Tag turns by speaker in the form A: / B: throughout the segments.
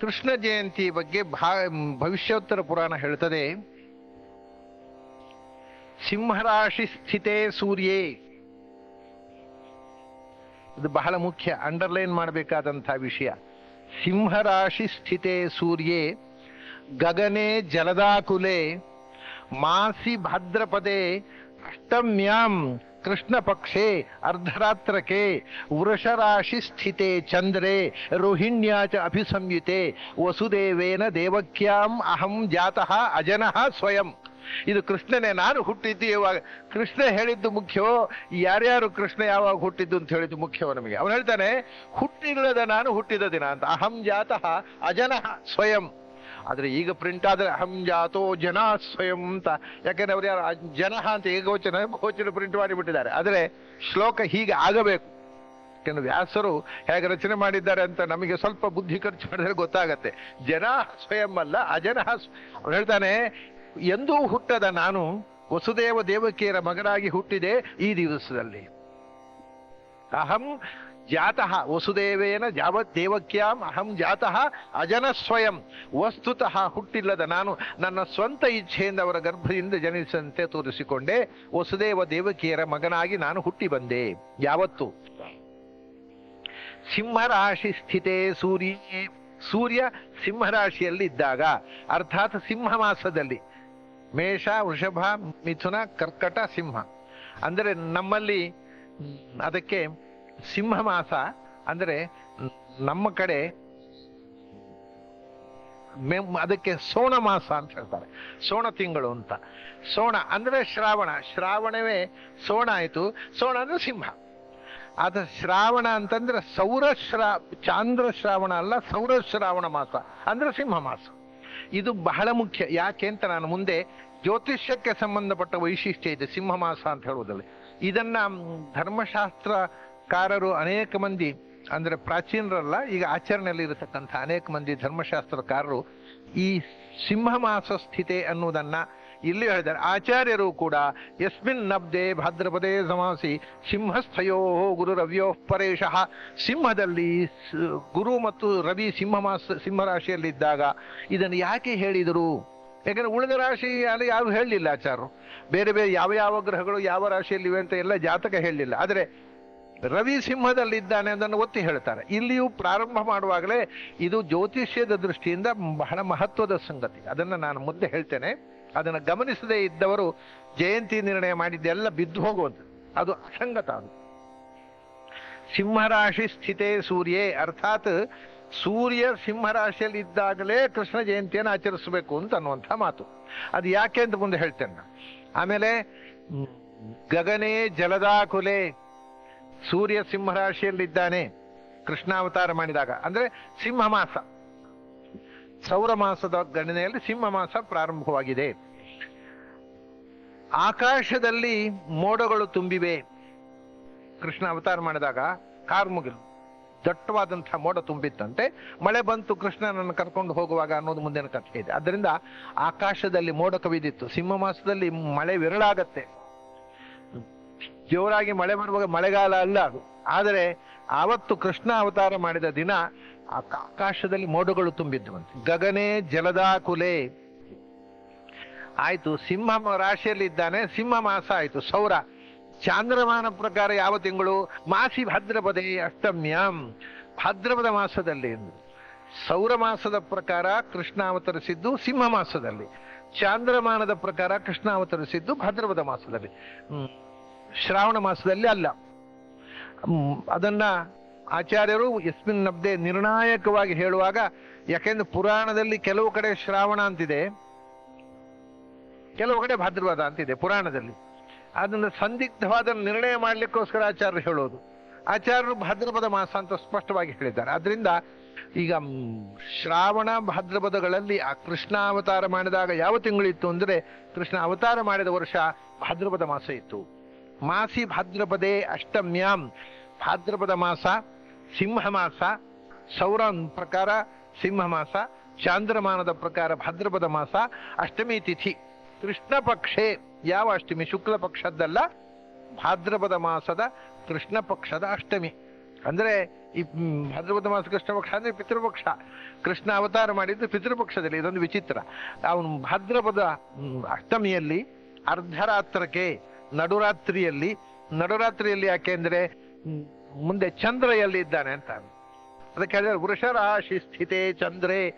A: ಕೃಷ್ಣ ಜಯಂತಿ ಬಗ್ಗೆ ಭವಿಷ್ಯೋತ್ತರ ಪುರಾಣ ಹೇಳ್ತದೆ. ಸಿಂಹರಾಶಿ ಸ್ಥಿತೇ ಸೂರ್ಯೇ. ಇದು ಬಹಳ ಮುಖ್ಯ, ಅಂಡರ್ಲೈನ್ ಮಾಡಬೇಕಾದಂತಹ ವಿಷಯ. ಸಿಂಹರಾಶಿ ಸ್ಥಿತೇ ಸೂರ್ಯೇ, ಗಗನೆ ಜಲದಾಕುಲೆ, ಮಾಸಿ ಭದ್ರಪದೆ ಅಷ್ಟಮ್ಯಾಂ ಕೃಷ್ಣ ಪಕ್ಷೆ ಅರ್ಧರಾತ್ರಕ್ಕೆ ವೃಷರಾಶಿ ಸ್ಥಿತೆ ಚಂದ್ರೆ ರೋಹಿಣ್ಯಾ ಚ ಅಭಿಸಂಯುತೆ, ವಸುದೇವೇನ ದೇವಕ್ಯಾಂ ಅಹಂ ಜಾತಃ ಅಜನಃ ಸ್ವಯಂ. ಇದು ಕೃಷ್ಣನೇ, ನಾನು ಹುಟ್ಟಿದ್ದು ಇವಾಗ. ಕೃಷ್ಣ ಹೇಳಿದ್ದು ಮುಖ್ಯವೋ? ಯಾರ್ಯಾರು ಕೃಷ್ಣ ಯಾವಾಗ ಹುಟ್ಟಿದ್ದು ಅಂತ ಹೇಳಿದ್ದು ಮುಖ್ಯವೋ ನಮಗೆ? ಅವನು ಹೇಳ್ತಾನೆ, ಹುಟ್ಟಿಲ್ಲದ ನಾನು ಹುಟ್ಟಿದ ದಿನ ಅಂತ. ಅಹಂ ಜಾತಃ ಅಜನಃ ಸ್ವಯಂ. ಆದ್ರೆ ಈಗ ಪ್ರಿಂಟ್ ಆದರೆ ಅಹಂ ಜಾತೋ ಜನ ಸ್ವಯಂ ಅಂತ. ಯಾಕೆಂದ್ರೆ ಅವ್ರು ಯಾರು ಜನ ಅಂತ ಏಕವಚನ, ಬಹುವಚನ ಪ್ರಿಂಟ್ ಮಾಡಿಬಿಟ್ಟಿದ್ದಾರೆ. ಆದರೆ ಶ್ಲೋಕ ಹೀಗೆ ಆಗಬೇಕು. ಯಾಕೆಂದ್ರೆ ವ್ಯಾಸರು ಹೇಗೆ ರಚನೆ ಮಾಡಿದ್ದಾರೆ ಅಂತ ನಮಗೆ ಸ್ವಲ್ಪ ಬುದ್ಧಿ ಖರ್ಚು ಮಾಡಿದ್ರೆ ಗೊತ್ತಾಗತ್ತೆ. ಜನ ಸ್ವಯಂ ಅಲ್ಲ ಅಜನ ಅವ್ರು ಹೇಳ್ತಾನೆ, ಎಂದೂ ಹುಟ್ಟದ ನಾನು ವಸುದೇವ ದೇವಕಿಯರ ಮಗನಾಗಿ ಹುಟ್ಟಿದೆ ಈ ದಿವಸದಲ್ಲಿ. ಅಹಂ ಜಾತಃ ವಸುದೇವೇನ ಜಾವತ್ ದೇವಕ್ಯಾಂ ಅಹಂ ಜಾತಃ ಅಜನ ಸ್ವಯಂ ವಸ್ತುತಃ ಹುಟ್ಟಿಲ್ಲದ ನಾನು ನನ್ನ ಸ್ವಂತ ಇಚ್ಛೆಯಿಂದ ಅವರ ಗರ್ಭದಿಂದ ಜನಿಸಂತೆ ತೋರಿಸಿಕೊಂಡೆ, ವಸುದೇವ ದೇವಕಿಯರ ಮಗನಾಗಿ ನಾನು ಹುಟ್ಟಿ ಬಂದೆ. ಯಾವತ್ತು? ಸಿಂಹರಾಶಿ ಸ್ಥಿತೆ ಸೂರ್ಯ. ಸೂರ್ಯ ಸಿಂಹರಾಶಿಯಲ್ಲಿ ಇದ್ದಾಗ ಅರ್ಥಾತ್ ಸಿಂಹ ಮಾಸದಲ್ಲಿ, ಮೇಷ, ವೃಷಭ, ಮಿಥುನ, ಕರ್ಕಟ, ಸಿಂಹ. ಅಂದರೆ ನಮ್ಮಲ್ಲಿ, ಅದಕ್ಕೆ ಸಿಂಹ ಮಾಸ ಅಂದರೆ ನಮ್ಮ ಕಡೆ ಅದಕ್ಕೆ ಸೋಣ ಮಾಸ ಅಂತ ಹೇಳ್ತಾರೆ. ಸೋಣ ತಿಂಗಳು ಅಂತ. ಸೋಣ ಅಂದ್ರೆ ಶ್ರಾವಣ. ಶ್ರಾವಣವೇ ಸೋಣ ಆಯಿತು. ಸೋಣ ಅಂದ್ರೆ ಸಿಂಹ. ಆದ ಶ್ರಾವಣ ಅಂತಂದ್ರೆ ಸೌರ ಶ್ರಾ ಚಾಂದ್ರ ಶ್ರಾವಣ ಅಲ್ಲ ಸೌರ ಶ್ರಾವಣ ಮಾಸ ಅಂದ್ರೆ ಸಿಂಹ ಮಾಸ. ಇದು ಬಹಳ ಮುಖ್ಯ. ಯಾಕೆ ಅಂತ ನಾನು ಮುಂದೆ ಜ್ಯೋತಿಷ್ಯಕ್ಕೆ ಸಂಬಂಧಪಟ್ಟ ವೈಶಿಷ್ಟ್ಯ ಇದೆ ಸಿಂಹ ಮಾಸ ಅಂತ ಹೇಳುವುದಲ್ಲಿ. ಇದನ್ನ ಮ್, ಧರ್ಮಶಾಸ್ತ್ರಕಾರರು ಅನೇಕ ಮಂದಿ, ಅಂದ್ರೆ ಪ್ರಾಚೀನರಲ್ಲ, ಈಗ ಆಚರಣೆಯಲ್ಲಿ ಇರತಕ್ಕಂಥ ಅನೇಕ ಮಂದಿ ಧರ್ಮಶಾಸ್ತ್ರಕಾರರು ಈ ಸಿಂಹ ಮಾಸ ಸ್ಥಿತೆ ಅನ್ನುವುದನ್ನ ಇಲ್ಲಿ ಹೇಳಿದ್ದಾರೆ. ಆಚಾರ್ಯರು ಕೂಡ, ಯಸ್ಮಿನ್ ನಬ್ದೆ ಭದ್ರಪದೆ ಸಮಾಸಿ ಸಿಂಹಸ್ಥಯೋ ಗುರು ರವ್ಯೋ ಪರೇಶಃ. ಸಿಂಹದಲ್ಲಿ ಗುರು ಮತ್ತು ರವಿ ಸಿಂಹ ಮಾಸ ಸಿಂಹ ರಾಶಿಯಲ್ಲಿದ್ದಾಗ ಇದನ್ನು ಯಾಕೆ ಹೇಳಿದರು? ಯಾಕಂದರೆ ಉಳಿದ ರಾಶಿ ಅಲ್ಲಿ ಯಾರು ಹೇಳಲಿಲ್ಲ ಆಚಾರ್ಯರು. ಬೇರೆ ಬೇರೆ ಯಾವ ಯಾವ ಗ್ರಹಗಳು ಯಾವ ರಾಶಿಯಲ್ಲಿವೆ ಅಂತ ಎಲ್ಲ ಜಾತಕ ಹೇಳಲಿಲ್ಲ. ಆದರೆ ರವಿ ಸಿಂಹದಲ್ಲಿದ್ದಾನೆ ಅದನ್ನು ಒತ್ತಿ ಹೇಳ್ತಾರೆ. ಇಲ್ಲಿಯೂ ಪ್ರಾರಂಭ ಮಾಡುವಾಗಲೇ ಇದು ಜ್ಯೋತಿಷ್ಯದ ದೃಷ್ಟಿಯಿಂದ ಬಹಳ ಮಹತ್ವದ ಸಂಗತಿ. ಅದನ್ನು ನಾನು ಮುಂದೆ ಹೇಳ್ತೇನೆ. ಅದನ್ನು ಗಮನಿಸದೇ ಇದ್ದವರು ಜಯಂತಿ ನಿರ್ಣಯ ಮಾಡಿದ್ದೆಲ್ಲ ಬಿದ್ದು ಹೋಗುವಂಥದ್ದು. ಅದು ಅಸಂಗತ ಅದು. ಸಿಂಹರಾಶಿ ಸ್ಥಿತೇ ಸೂರ್ಯೇ. ಅರ್ಥಾತ್ ಸೂರ್ಯ ಸಿಂಹರಾಶಿಯಲ್ಲಿ ಇದ್ದಾಗಲೇ ಕೃಷ್ಣ ಜಯಂತಿಯನ್ನು ಆಚರಿಸಬೇಕು ಅಂತ ಅನ್ನುವಂಥ ಮಾತು. ಅದು ಯಾಕೆ ಅಂತ ಮುಂದೆ ಹೇಳ್ತೇನೆ ಆಮೇಲೆ, ಗಗನೇ ಜಲದಾಕುಲೆ. ಸೂರ್ಯ ಸಿಂಹರಾಶಿಯಲ್ಲಿದ್ದಾನೆ ಕೃಷ್ಣಾವತಾರ ಮಾಡಿದಾಗ. ಅಂದ್ರೆ ಸಿಂಹ ಮಾಸ. ಸೌರ ಮಾಸದ ಗಣನೆಯಲ್ಲಿ ಸಿಂಹ ಮಾಸ ಪ್ರಾರಂಭವಾಗಿದೆ. ಆಕಾಶದಲ್ಲಿ ಮೋಡಗಳು ತುಂಬಿವೆ. ಕೃಷ್ಣ ಅವತಾರ ಮಾಡಿದಾಗ ಕಾರ್ಮುಗಿಲು. ದಟ್ಟವಾದಂತಹ ಮೋಡ ತುಂಬಿತ್ತಂತೆ. ಮಳೆ ಬಂತು, ಕೃಷ್ಣನನ್ನು ಕರ್ಕೊಂಡು ಹೋಗುವಾಗ ಅನ್ನೋದು ಮುಂದಿನ ಕಥೆ ಇದೆ. ಅದರಿಂದ ಆಕಾಶದಲ್ಲಿ ಮೋಡ ಕವಿದಿತ್ತು. ಸಿಂಹ ಮಾಸದಲ್ಲಿ ಮಳೆ ವಿರಳಾಗತ್ತೆ. ಜೋರಾಗಿ ಮಳೆ ಬರುವಾಗ ಮಳೆಗಾಲ ಅಲ್ಲ ಅದು. ಆದರೆ ಆವತ್ತು ಕೃಷ್ಣ ಅವತಾರ ಮಾಡಿದ ದಿನ ಆಕಾಶದಲ್ಲಿ ಮೋಡಗಳು ತುಂಬಿದ್ದುವಂತೆ. ಗಗನೆ ಜಲದಾಕುಲೆ ಆಯ್ತು, ಸಿಂಹ ರಾಶಿಯಲ್ಲಿ ಇದ್ದಾನೆ, ಸಿಂಹ ಮಾಸ ಆಯ್ತು. ಸೌರ, ಚಾಂದ್ರಮಾನ ಪ್ರಕಾರ ಯಾವ ತಿಂಗಳು? ಮಾಸಿ ಭದ್ರಪದೆ ಅಷ್ಟಮ್ಯಾಂ. ಭದ್ರಪದ ಮಾಸದಲ್ಲಿ ಎಂದು. ಸೌರ ಮಾಸದ ಪ್ರಕಾರ ಕೃಷ್ಣ ಅವತರಿಸಿದ್ದು ಸಿಂಹ ಮಾಸದಲ್ಲಿ. ಚಾಂದ್ರಮಾನದ ಪ್ರಕಾರ ಕೃಷ್ಣ ಅವತರಿಸಿದ್ದು ಭದ್ರಪದ ಮಾಸದಲ್ಲಿ. ಶ್ರಾವಣ ಮಾಸದಲ್ಲಿ ಅಲ್ಲ. ಅದನ್ನ ಆಚಾರ್ಯರು ಯಸ್ಮಿನ್ ನಬ್ದೆ ನಿರ್ಣಾಯಕವಾಗಿ ಹೇಳುವಾಗ, ಯಾಕೆಂದ್ರೆ ಪುರಾಣದಲ್ಲಿ ಕೆಲವು ಕಡೆ ಶ್ರಾವಣ ಅಂತಿದೆ. ಕೆಲವು ಕಡೆ ಭಾದ್ರವಾದ ಅಂತಿದೆ ಪುರಾಣದಲ್ಲಿ. ಅದನ್ನ ಸಂದಿಗ್ಧವಾದ ನಿರ್ಣಯ ಮಾಡಲಿಕ್ಕೋಸ್ಕರ ಆಚಾರ್ಯರು ಹೇಳೋದು. ಆಚಾರ್ಯರು ಭಾದ್ರಪದ ಮಾಸ ಅಂತ ಸ್ಪಷ್ಟವಾಗಿ ಹೇಳಿದ್ದಾರೆ. ಅದರಿಂದ ಈಗ ಶ್ರಾವಣ ಭಾದ್ರಪದಗಳಲ್ಲಿ ಆ ಕೃಷ್ಣ ಅವತಾರ ಮಾಡಿದಾಗ ಯಾವ ತಿಂಗಳಿತ್ತು ಅಂದ್ರೆ, ಕೃಷ್ಣ ಅವತಾರ ಮಾಡಿದ ವರ್ಷ ಭಾದ್ರಪದ ಮಾಸ ಇತ್ತು. ಮಾಸಿ ಭಾದ್ರಪದೇ ಅಷ್ಟಮ್ಯಾಂ. ಭಾದ್ರಪದ ಮಾಸ, ಸಿಂಹ ಮಾಸ ಸೌರ ಪ್ರಕಾರ ಸಿಂಹ ಮಾಸ, ಚಾಂದ್ರಮಾನದ ಪ್ರಕಾರ ಭಾದ್ರಪದ ಮಾಸ, ಅಷ್ಟಮಿ ತಿಥಿ. ಕೃಷ್ಣ ಪಕ್ಷೆ, ಯಾವ ಅಷ್ಟಮಿ? ಶುಕ್ಲ ಪಕ್ಷದ್ದಲ್ಲ, ಭಾದ್ರಪದ ಮಾಸದ ಕೃಷ್ಣ ಪಕ್ಷದ ಅಷ್ಟಮಿ. ಅಂದ್ರೆ ಈ ಭಾದ್ರಪದ ಮಾಸ ಕೃಷ್ಣ ಪಕ್ಷ ಅಂದ್ರೆ ಪಿತೃಪಕ್ಷ. ಕೃಷ್ಣ ಅವತಾರ ಮಾಡಿದ್ದು ಪಿತೃಪಕ್ಷದಲ್ಲಿ, ಇದೊಂದು ವಿಚಿತ್ರ. ಅವನು ಭಾದ್ರಪದ ಅಷ್ಟಮಿಯಲ್ಲಿ ಅರ್ಧರಾತ್ರಕ್ಕೆ ನಡುರಾತ್ರಿಯಲ್ಲಿ ನಡುರಾತ್ರಿಯಲ್ಲಿ ಯಾಕೆ ಅಂದ್ರೆ, ಮುಂದೆ ಚಂದ್ರ ಎಲ್ಲಿ ಇದ್ದಾನೆ ಅಂತ. ಅದಕ್ಕೆ ಹೇಳಿದ್ರೆ ವೃಷರಾಶಿ ಸ್ಥಿತೆ ಚಂದ್ರೆ,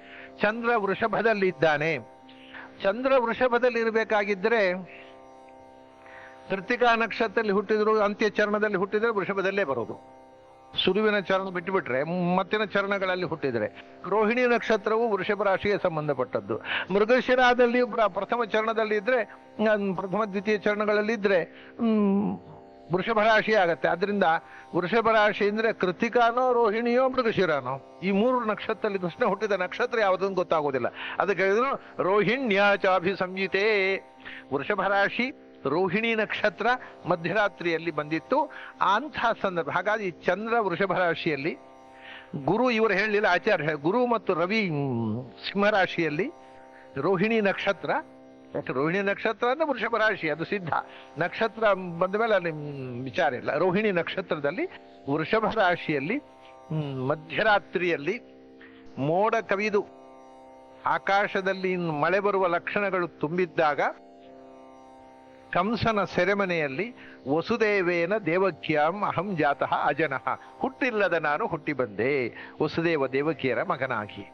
A: ಚಂದ್ರ ವೃಷಭದಲ್ಲಿ ಇದ್ದಾನೆ. ಚಂದ್ರ ವೃಷಭದಲ್ಲಿ ಇರಬೇಕಾಗಿದ್ರೆ ಕೃತಿಕಾ ನಕ್ಷತ್ರದಲ್ಲಿ ಹುಟ್ಟಿದ್ರು ಅಂತ್ಯ ಚರಣದಲ್ಲಿ ಹುಟ್ಟಿದ್ರೆ ವೃಷಭದಲ್ಲೇ ಬರೋದು. ಸುರುವಿನ ಚರಣ ಬಿಟ್ಟುಬಿಟ್ರೆ ಮತ್ತಿನ ಚರಣಗಳಲ್ಲಿ ಹುಟ್ಟಿದರೆ. ರೋಹಿಣಿ ನಕ್ಷತ್ರವು ವೃಷಭ ರಾಶಿಗೆ ಸಂಬಂಧಪಟ್ಟದ್ದು. ಮೃಗಶಿರಾದಲ್ಲಿ ಪ್ರ- ಪ್ರಥಮ ಚರಣದಲ್ಲಿ ಇದ್ರೆ ಪ್ರಥಮ ದ್ವಿತೀಯ ಚರಣಗಳಲ್ಲಿ ಇದ್ರೆ ವೃಷಭ ರಾಶಿ ಆಗತ್ತೆ. ಅದರಿಂದ ವೃಷಭ ರಾಶಿ ಅಂದ್ರೆ ಕೃತಿಕಾನೋ, ರೋಹಿಣಿಯೋ, ಮೃಗಶಿರಾನೋ. ಈ ಮೂರು ನಕ್ಷತ್ರದಲ್ಲಿ ಕೃಷ್ಣ ಹುಟ್ಟಿದ ನಕ್ಷತ್ರ ಯಾವುದನ್ನು ಗೊತ್ತಾಗೋದಿಲ್ಲ. ಅದಕ್ಕೆ ಹೇಳಿದ್ರು ರೋಹಿಣ್ಯ ಚಾಭಿ ಸಂಹಿತೆ ವೃಷಭ ರಾಶಿ ರೋಹಿಣಿ ನಕ್ಷತ್ರ ಮಧ್ಯರಾತ್ರಿಯಲ್ಲಿ ಬಂದಿತ್ತು. ಅಂಥ ಸಂದರ್ಭ, ಹಾಗಾಗಿ ಚಂದ್ರ ವೃಷಭ ರಾಶಿಯಲ್ಲಿ, ಗುರು ಇವರು ಹೇಳಲಿಲ್ಲ, ಆಚಾರ್ಯ ಗುರು ಮತ್ತು ರವಿ ಸಿಂಹರಾಶಿಯಲ್ಲಿ ರೋಹಿಣಿ ನಕ್ಷತ್ರ. ರೋಹಿಣಿ ನಕ್ಷತ್ರ ಅಂದ್ರೆ ವೃಷಭ ರಾಶಿ, ಅದು ಸಿದ್ಧ. ನಕ್ಷತ್ರ ಬಂದ ಮೇಲೆ ಅಲ್ಲಿ ವಿಚಾರ ಇಲ್ಲ. ರೋಹಿಣಿ ನಕ್ಷತ್ರದಲ್ಲಿ ವೃಷಭ ರಾಶಿಯಲ್ಲಿ ಮಧ್ಯರಾತ್ರಿಯಲ್ಲಿ ಮೋಡ ಕವಿದು, ಆಕಾಶದಲ್ಲಿ ಮಳೆ ಬರುವ ಲಕ್ಷಣಗಳು ತುಂಬಿದ್ದಾಗ ಕಂಸನ ಸೆರೆಮನೆಯಲ್ಲಿ ವಸುದೇವೇನ ದೇವಕ್ಯಾಂ ಅಹಂ ಜಾತಃ ಅಜನಃ. ಹುಟ್ಟಿಲ್ಲದ ನಾನು ಹುಟ್ಟಿ ಬಂದೆ. ವಸುದೇವ ದೇವಕಿಯರ ಮಗನಾಗಿ.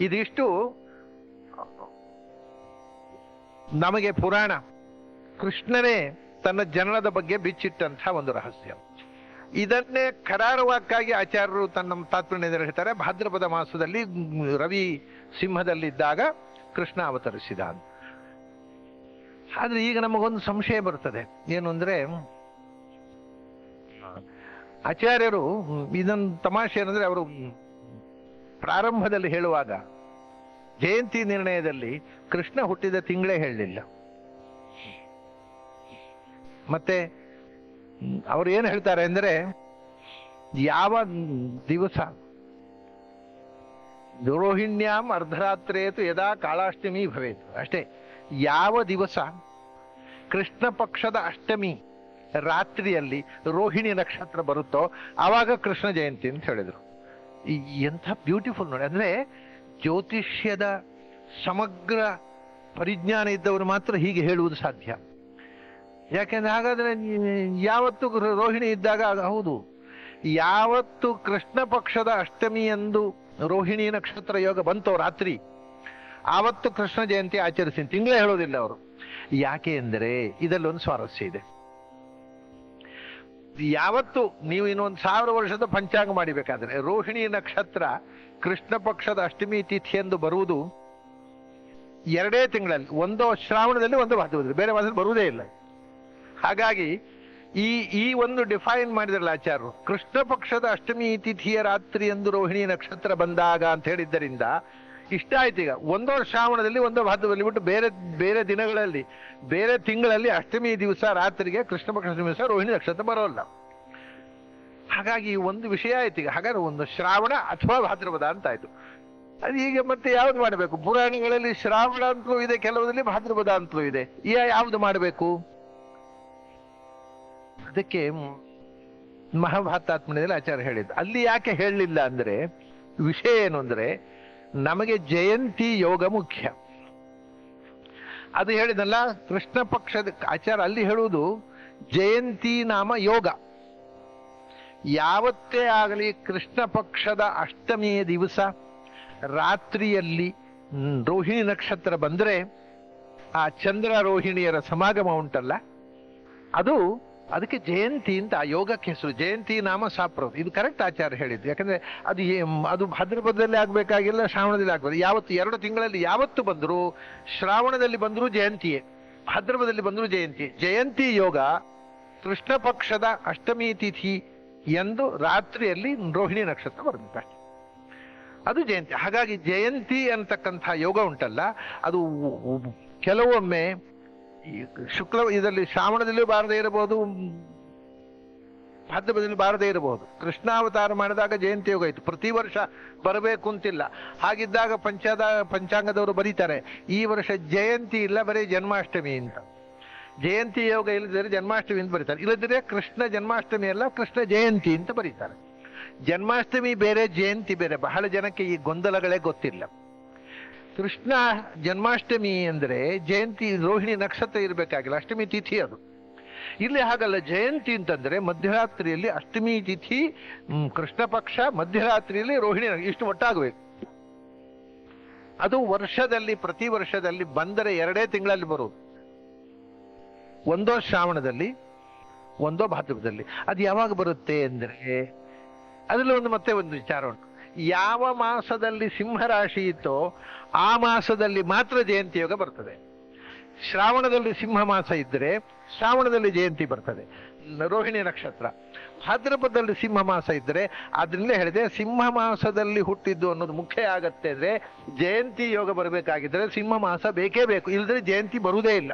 A: ಇದಿಷ್ಟು ನಮಗೆ ಪುರಾಣ. ಕೃಷ್ಣನೇ ತನ್ನ ಜನನದ ಬಗ್ಗೆ ಬಿಚ್ಚಿಟ್ಟಂತಹ ಒಂದು ರಹಸ್ಯ. ಇದನ್ನೇ ಕರಾರುವಾಕ್ಕಾಗಿ ಆಚಾರ್ಯರು ತನ್ನ ತಾತ್ಪರ್ಯ ಹೇಳ್ತಾರೆ. ಭಾದ್ರಪದ ಮಾಸದಲ್ಲಿ ರವಿ ಸಿಂಹದಲ್ಲಿದ್ದಾಗ ಕೃಷ್ಣ ಅವತರಿಸಿದ ಆದ್ರೆ ಈಗ ನಮಗೊಂದು ಸಂಶಯ ಬರ್ತದೆ. ಏನು ಅಂದ್ರೆ, ಆಚಾರ್ಯರು ಇದನ್ನು ತಮಾಷೆ ಏನಂದ್ರೆ ಅವರು ಪ್ರಾರಂಭದಲ್ಲಿ ಹೇಳುವಾಗ, ಜಯಂತಿ ನಿರ್ಣಯದಲ್ಲಿ ಕೃಷ್ಣ ಹುಟ್ಟಿದ ತಿಂಗಳೇ ಹೇಳಲಿಲ್ಲ. ಮತ್ತೆ, ಅವ್ರು ಏನು ಹೇಳ್ತಾರೆ ಅಂದ್ರೆ, ಯಾವ ದಿವಸ? ದುರೋಹಿಣ್ಯಾಂ ಅರ್ಧರಾತ್ರೇತು ಯದಾ ಕಾಳಾಷ್ಟಮಿ ಭವೇತು. ಅಷ್ಟೇ. ಯಾವ ದಿವಸ? ಕೃಷ್ಣ ಪಕ್ಷದ ಅಷ್ಟಮಿ ರಾತ್ರಿಯಲ್ಲಿ ರೋಹಿಣಿ ನಕ್ಷತ್ರ ಬರುತ್ತೋ ಆವಾಗ ಕೃಷ್ಣ ಜಯಂತಿ ಅಂತ ಹೇಳಿದರು. ಎಂಥ ಬ್ಯೂಟಿಫುಲ್ ನೋಡಿ. ಅಂದ್ರೆ ಜ್ಯೋತಿಷ್ಯದ ಸಮಗ್ರ ಪರಿಜ್ಞಾನ ಇದ್ದವರು ಮಾತ್ರ ಹೀಗೆ ಹೇಳುವುದು ಸಾಧ್ಯ. ಯಾಕೆಂದ್ರೆ ಹಾಗಾದರೆ ಯಾವತ್ತು ರೋಹಿಣಿ ಇದ್ದಾಗ ಹೌದು. ಯಾವತ್ತು ಕೃಷ್ಣ ಪಕ್ಷದ ಅಷ್ಟಮಿ ಎಂದು ರೋಹಿಣಿ ನಕ್ಷತ್ರ ಯೋಗ ಬಂತೋ ರಾತ್ರಿ ಆವತ್ತು ಕೃಷ್ಣ ಜಯಂತಿ ಆಚರಿಸಿ ತಿಂಗಳೇ ಹೇಳೋದಿಲ್ಲ ಅವರು. ಯಾಕೆ ಅಂದರೆ ಇದಲ್ಲೊಂದು ಸ್ವಾರಸ್ಯ ಇದೆ. ಯಾವತ್ತು ನೀವು ಇನ್ನೊಂದು ಸಾವಿರ ವರ್ಷದ ಪಂಚಾಂಗ ಮಾಡಿಬೇಕಾದ್ರೆ ರೋಹಿಣಿ ನಕ್ಷತ್ರ ಕೃಷ್ಣ ಪಕ್ಷದ ಅಷ್ಟಮಿ ತಿಥಿ ಎಂದು ಬರುವುದು ಎರಡೇ ತಿಂಗಳಲ್ಲಿ, ಒಂದೋ ಶ್ರಾವಣದಲ್ಲಿ, ಒಂದು ಭಾದ್ರಪದದಲ್ಲಿ, ಬೇರೆ ಮಾಸದಲ್ಲಿ ಬರುವುದೇ ಇಲ್ಲ. ಹಾಗಾಗಿ ಈ ಈ ಒಂದು ಡಿಫೈನ್ ಮಾಡಿದ್ರಲ್ಲ ಆಚಾರ್ಯರು, ಕೃಷ್ಣ ಪಕ್ಷದ ಅಷ್ಟಮಿ ತಿಥಿಯ ರಾತ್ರಿ ಎಂದು ರೋಹಿಣಿ ನಕ್ಷತ್ರ ಬಂದಾಗ ಅಂತ ಹೇಳಿದ್ದರಿಂದ ಇಷ್ಟ ಆಯ್ತು ಈಗ. ಒಂದೋ ಶ್ರಾವಣದಲ್ಲಿ ಒಂದೋ ಭಾದ್ರದಲ್ಲಿ ಬಿಟ್ಟು ಬೇರೆ ಬೇರೆ ದಿನಗಳಲ್ಲಿ, ಬೇರೆ ತಿಂಗಳಲ್ಲಿ ಅಷ್ಟಮಿ ದಿವಸ ರಾತ್ರಿಗೆ ಕೃಷ್ಣ ಪಕ್ಷ ದಿವಸ ರೋಹಿಣಿ ನಕ್ಷತ್ರ ಬರೋಲ್ಲ. ಹಾಗಾಗಿ ಒಂದು ವಿಷಯ ಆಯ್ತು ಈಗ. ಹಾಗಾದ್ರೆ ಒಂದು ಶ್ರಾವಣ ಅಥವಾ ಭಾದ್ರಪದ ಅಂತ ಆಯ್ತು. ಅದು ಈಗ ಮತ್ತೆ ಯಾವ್ದು ಮಾಡಬೇಕು? ಪುರಾಣಗಳಲ್ಲಿ ಶ್ರಾವಣ ಅಂತಲೂ ಇದೆ, ಕೆಲವರಲ್ಲಿ ಭಾದ್ರಪದ ಅಂತಲೂ ಇದೆ. ಯಾವ್ದು ಮಾಡಬೇಕು? ಅದಕ್ಕೆ ಮಹಾಭಾರತಾತ್ಮನೆಯಲ್ಲಿ ಆಚಾರ್ಯ ಹೇಳಿದ್ದು. ಅಲ್ಲಿ ಯಾಕೆ ಹೇಳಲಿಲ್ಲ ಅಂದ್ರೆ, ವಿಷಯ ಏನು ಅಂದ್ರೆ ನಮಗೆ ಜಯಂತಿ ಯೋಗ ಮುಖ್ಯ. ಅದು ಹೇಳಿದಲ್ಲ, ಕೃಷ್ಣ ಪಕ್ಷದ ಆಚಾರ ಅಲ್ಲಿ ಹೇಳುವುದು, ಜಯಂತಿ ನಾಮ ಯೋಗ. ಯಾವತ್ತೇ ಆಗಲಿ ಕೃಷ್ಣ ಪಕ್ಷದ ಅಷ್ಟಮಿಯ ದಿವಸ, ರಾತ್ರಿಯಲ್ಲಿ ರೋಹಿಣಿ ನಕ್ಷತ್ರ ಬಂದರೆ, ಆ ಚಂದ್ರ ರೋಹಿಣಿಯರ ಸಮಾಗಮ ಉಂಟಲ್ಲ, ಅದು ಅದಕ್ಕೆ ಜಯಂತಿ ಅಂತ, ಆ ಯೋಗಕ್ಕೆ ಹೆಸರು, ಜಯಂತಿ ನಾಮ ಸಾಪ್ರೋ ಇದು ಕರೆಕ್ಟ್ ಆಚಾರ್ಯ ಹೇಳಿದ್ದು. ಯಾಕಂದ್ರೆ ಅದು ಅದು ಭದ್ರಪದದಲ್ಲಿ ಆಗಬೇಕಾಗಿಲ್ಲ, ಶ್ರಾವಣದಲ್ಲಿ ಆಗ್ಬೋದು. ಯಾವತ್ತು, ಎರಡು ತಿಂಗಳಲ್ಲಿ ಯಾವತ್ತು ಬಂದರೂ, ಶ್ರಾವಣದಲ್ಲಿ ಬಂದರೂ ಜಯಂತಿಯೇ. ಭದ್ರಪದಲ್ಲಿ ಬಂದರೂ ಜಯಂತಿ ಜಯಂತಿ ಯೋಗ ಕೃಷ್ಣ ಪಕ್ಷದ ಅಷ್ಟಮಿ ತಿಥಿ ಎಂದು ರಾತ್ರಿಯಲ್ಲಿ ರೋಹಿಣಿ ನಕ್ಷತ್ರ ಬರುತ್ತೆ ಅದು ಜಯಂತಿ. ಹಾಗಾಗಿ ಜಯಂತಿ ಅಂತಕ್ಕಂಥ ಯೋಗ ಉಂಟಲ್ಲ, ಅದು ಕೆಲವೊಮ್ಮೆ ಶುಕ್ಲ ಇದರಲ್ಲಿ ಶ್ರಾವಣದಲ್ಲಿ ಬಾರದೇ ಇರಬಹುದು ಭದ್ರಪದಲ್ಲಿ ಬಾರದೇ ಇರಬಹುದು. ಕೃಷ್ಣಾವತಾರ ಮಾಡಿದಾಗ ಜಯಂತಿ ಯೋಗ ಇತ್ತು ಪ್ರತಿ ವರ್ಷ ಬರಬೇಕು ಅಂತಿಲ್ಲ. ಹಾಗಿದ್ದಾಗ ಪಂಚಾದ, ಪಂಚಾಂಗದವರು ಬರೀತಾರೆ, ಈ ವರ್ಷ ಜಯಂತಿ ಇಲ್ಲ, ಬರೀ ಜನ್ಮಾಷ್ಟಮಿ ಅಂತ. ಜಯಂತಿ ಯೋಗ ಇಲ್ಲದಿದ್ರೆ ಜನ್ಮಾಷ್ಟಮಿ ಅಂತ ಬರೀತಾರೆ. ಇಲ್ಲದಿದ್ರೆ ಕೃಷ್ಣ ಜನ್ಮಾಷ್ಟಮಿ ಅಲ್ಲ, ಕೃಷ್ಣ ಜಯಂತಿ ಅಂತ ಬರೀತಾರೆ. ಜನ್ಮಾಷ್ಟಮಿ ಬೇರೆ, ಜಯಂತಿ ಬೇರೆ. ಬಹಳ ಜನಕ್ಕೆ ಈ ಗೊಂದಲಗಳೇ ಗೊತ್ತಿಲ್ಲ. ಕೃಷ್ಣ ಜನ್ಮಾಷ್ಟಮಿ ಅಂದ್ರೆ ಜಯಂತಿ, ರೋಹಿಣಿ ನಕ್ಷತ್ರ ಇರಬೇಕಾಗಿಲ್ಲ. ಅಷ್ಟಮಿ ತಿಥಿ ಅದು. ಇಲ್ಲಿ ಹಾಗಲ್ಲ, ಜಯಂತಿ ಅಂತಂದ್ರೆ ಮಧ್ಯರಾತ್ರಿಯಲ್ಲಿ ಅಷ್ಟಮಿ ತಿಥಿ ಕೃಷ್ಣ ಪಕ್ಷ, ಮಧ್ಯರಾತ್ರಿಯಲ್ಲಿ ರೋಹಿಣಿ ಇಷ್ಟು ಒಟ್ಟಾಗಬೇಕು. ಅದು ವರ್ಷದಲ್ಲಿ, ಪ್ರತಿ ವರ್ಷದಲ್ಲಿ ಬಂದರೆ ಎರಡೇ ತಿಂಗಳಲ್ಲಿ ಬರುವುದು. ಒಂದೋ ಶ್ರಾವಣದಲ್ಲಿ, ಒಂದೋ ಭಾದ್ರಪದಲ್ಲಿ ಅದು ಯಾವಾಗ ಬರುತ್ತೆ ಅಂದ್ರೆ ಅದರಲ್ಲಿ ಒಂದು ಮತ್ತೆ ಒಂದು ವಿಚಾರ ಉಂಟು. ಯಾವ ಮಾಸದಲ್ಲಿ ಸಿಂಹರಾಶಿ ಇತ್ತೋ ಆ ಮಾಸದಲ್ಲಿ ಮಾತ್ರ ಜಯಂತಿ ಯೋಗ ಬರ್ತದೆ. ಶ್ರಾವಣದಲ್ಲಿ ಸಿಂಹ ಮಾಸ ಇದ್ದರೆ ಶ್ರಾವಣದಲ್ಲಿ ಜಯಂತಿ ಬರ್ತದೆ. ರೋಹಿಣಿ ನಕ್ಷತ್ರ. ಭಾದ್ರಪದಲ್ಲಿ ಸಿಂಹ ಮಾಸ ಇದ್ದರೆ ಅದರಿಂದ ಹೇಳಿದೆ, ಸಿಂಹ ಮಾಸದಲ್ಲಿ ಹುಟ್ಟಿದ್ದು ಅನ್ನೋದು ಮುಖ್ಯ ಆಗತ್ತೆ ಅಂದ್ರೆ ಜಯಂತಿ ಯೋಗ ಬರಬೇಕಾಗಿದ್ರೆ ಸಿಂಹ ಮಾಸ ಬೇಕೇ ಬೇಕು. ಇಲ್ಲದ್ರೆ ಜಯಂತಿ ಬರುವುದೇ ಇಲ್ಲ.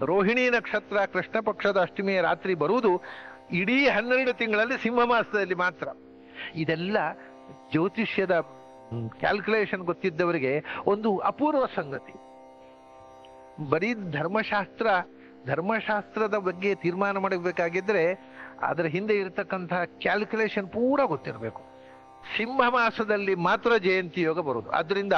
A: ರೋಹಿಣಿ ನಕ್ಷತ್ರ, ಕೃಷ್ಣ ಪಕ್ಷದ ಅಷ್ಟಮಿಯ ರಾತ್ರಿ ಬರುವುದು ಇಡೀ ಹನ್ನೆರಡು ತಿಂಗಳಲ್ಲಿ ಸಿಂಹ ಮಾಸದಲ್ಲಿ ಮಾತ್ರ. ಇದೆಲ್ಲ ಜ್ಯೋತಿಷ್ಯದ ಕ್ಯಾಲ್ಕುಲೇಷನ್ ಗೊತ್ತಿದ್ದವರಿಗೆ ಒಂದು ಅಪೂರ್ವ ಸಂಗತಿ. ಬರೀ ಧರ್ಮಶಾಸ್ತ್ರ, ಧರ್ಮಶಾಸ್ತ್ರದ ಬಗ್ಗೆ ತೀರ್ಮಾನ ಮಾಡಬೇಕಾಗಿದ್ರೆ ಅದರ ಹಿಂದೆ ಇರತಕ್ಕಂತಹ ಕ್ಯಾಲ್ಕುಲೇಷನ್ ಪೂರ ಗೊತ್ತಿರಬೇಕು. ಸಿಂಹ ಮಾಸದಲ್ಲಿ ಮಾತ್ರ ಜಯಂತಿ ಯೋಗ ಬರುವುದು. ಅದರಿಂದ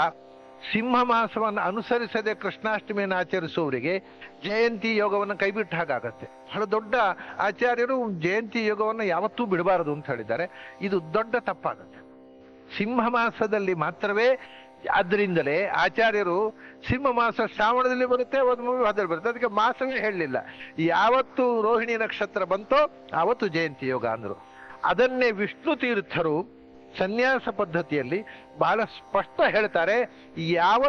A: ಸಿಂಹ ಮಾಸವನ್ನು ಅನುಸರಿಸದೆ ಕೃಷ್ಣಾಷ್ಟಮಿಯನ್ನು ಆಚರಿಸುವವರಿಗೆ ಜಯಂತಿ ಯೋಗವನ್ನು ಕೈಬಿಟ್ಟ ಹಾಗಾಗತ್ತೆ. ಬಹಳ ದೊಡ್ಡ ಆಚಾರ್ಯರು ಜಯಂತಿ ಯೋಗವನ್ನು ಯಾವತ್ತೂ ಬಿಡಬಾರದು ಅಂತ ಹೇಳಿದ್ದಾರೆ. ಇದು ದೊಡ್ಡ ತಪ್ಪಾಗುತ್ತೆ. ಸಿಂಹ ಮಾಸದಲ್ಲಿ ಮಾತ್ರವೇ ಆದ್ದರಿಂದಲೇ ಆಚಾರ್ಯರು ಸಿಂಹ ಮಾಸ ಶ್ರಾವಣದಲ್ಲಿ ಬರುತ್ತೆ ಒಂದು ಅದರಲ್ಲಿ ಬರುತ್ತೆ. ಅದಕ್ಕೆ ಮಾಸವೇ ಹೇಳಲಿಲ್ಲ. ಯಾವತ್ತು ರೋಹಿಣಿ ನಕ್ಷತ್ರ ಬಂತೋ ಆವತ್ತು ಜಯಂತಿ ಯೋಗ ಅಂದರು. ಅದನ್ನೇ ವಿಷ್ಣು ತೀರ್ಥರು ಸನ್ಯಾಸ ಪದ್ಧತಿಯಲ್ಲಿ ಬಹಳ ಸ್ಪಷ್ಟ ಹೇಳ್ತಾರೆ, ಯಾವ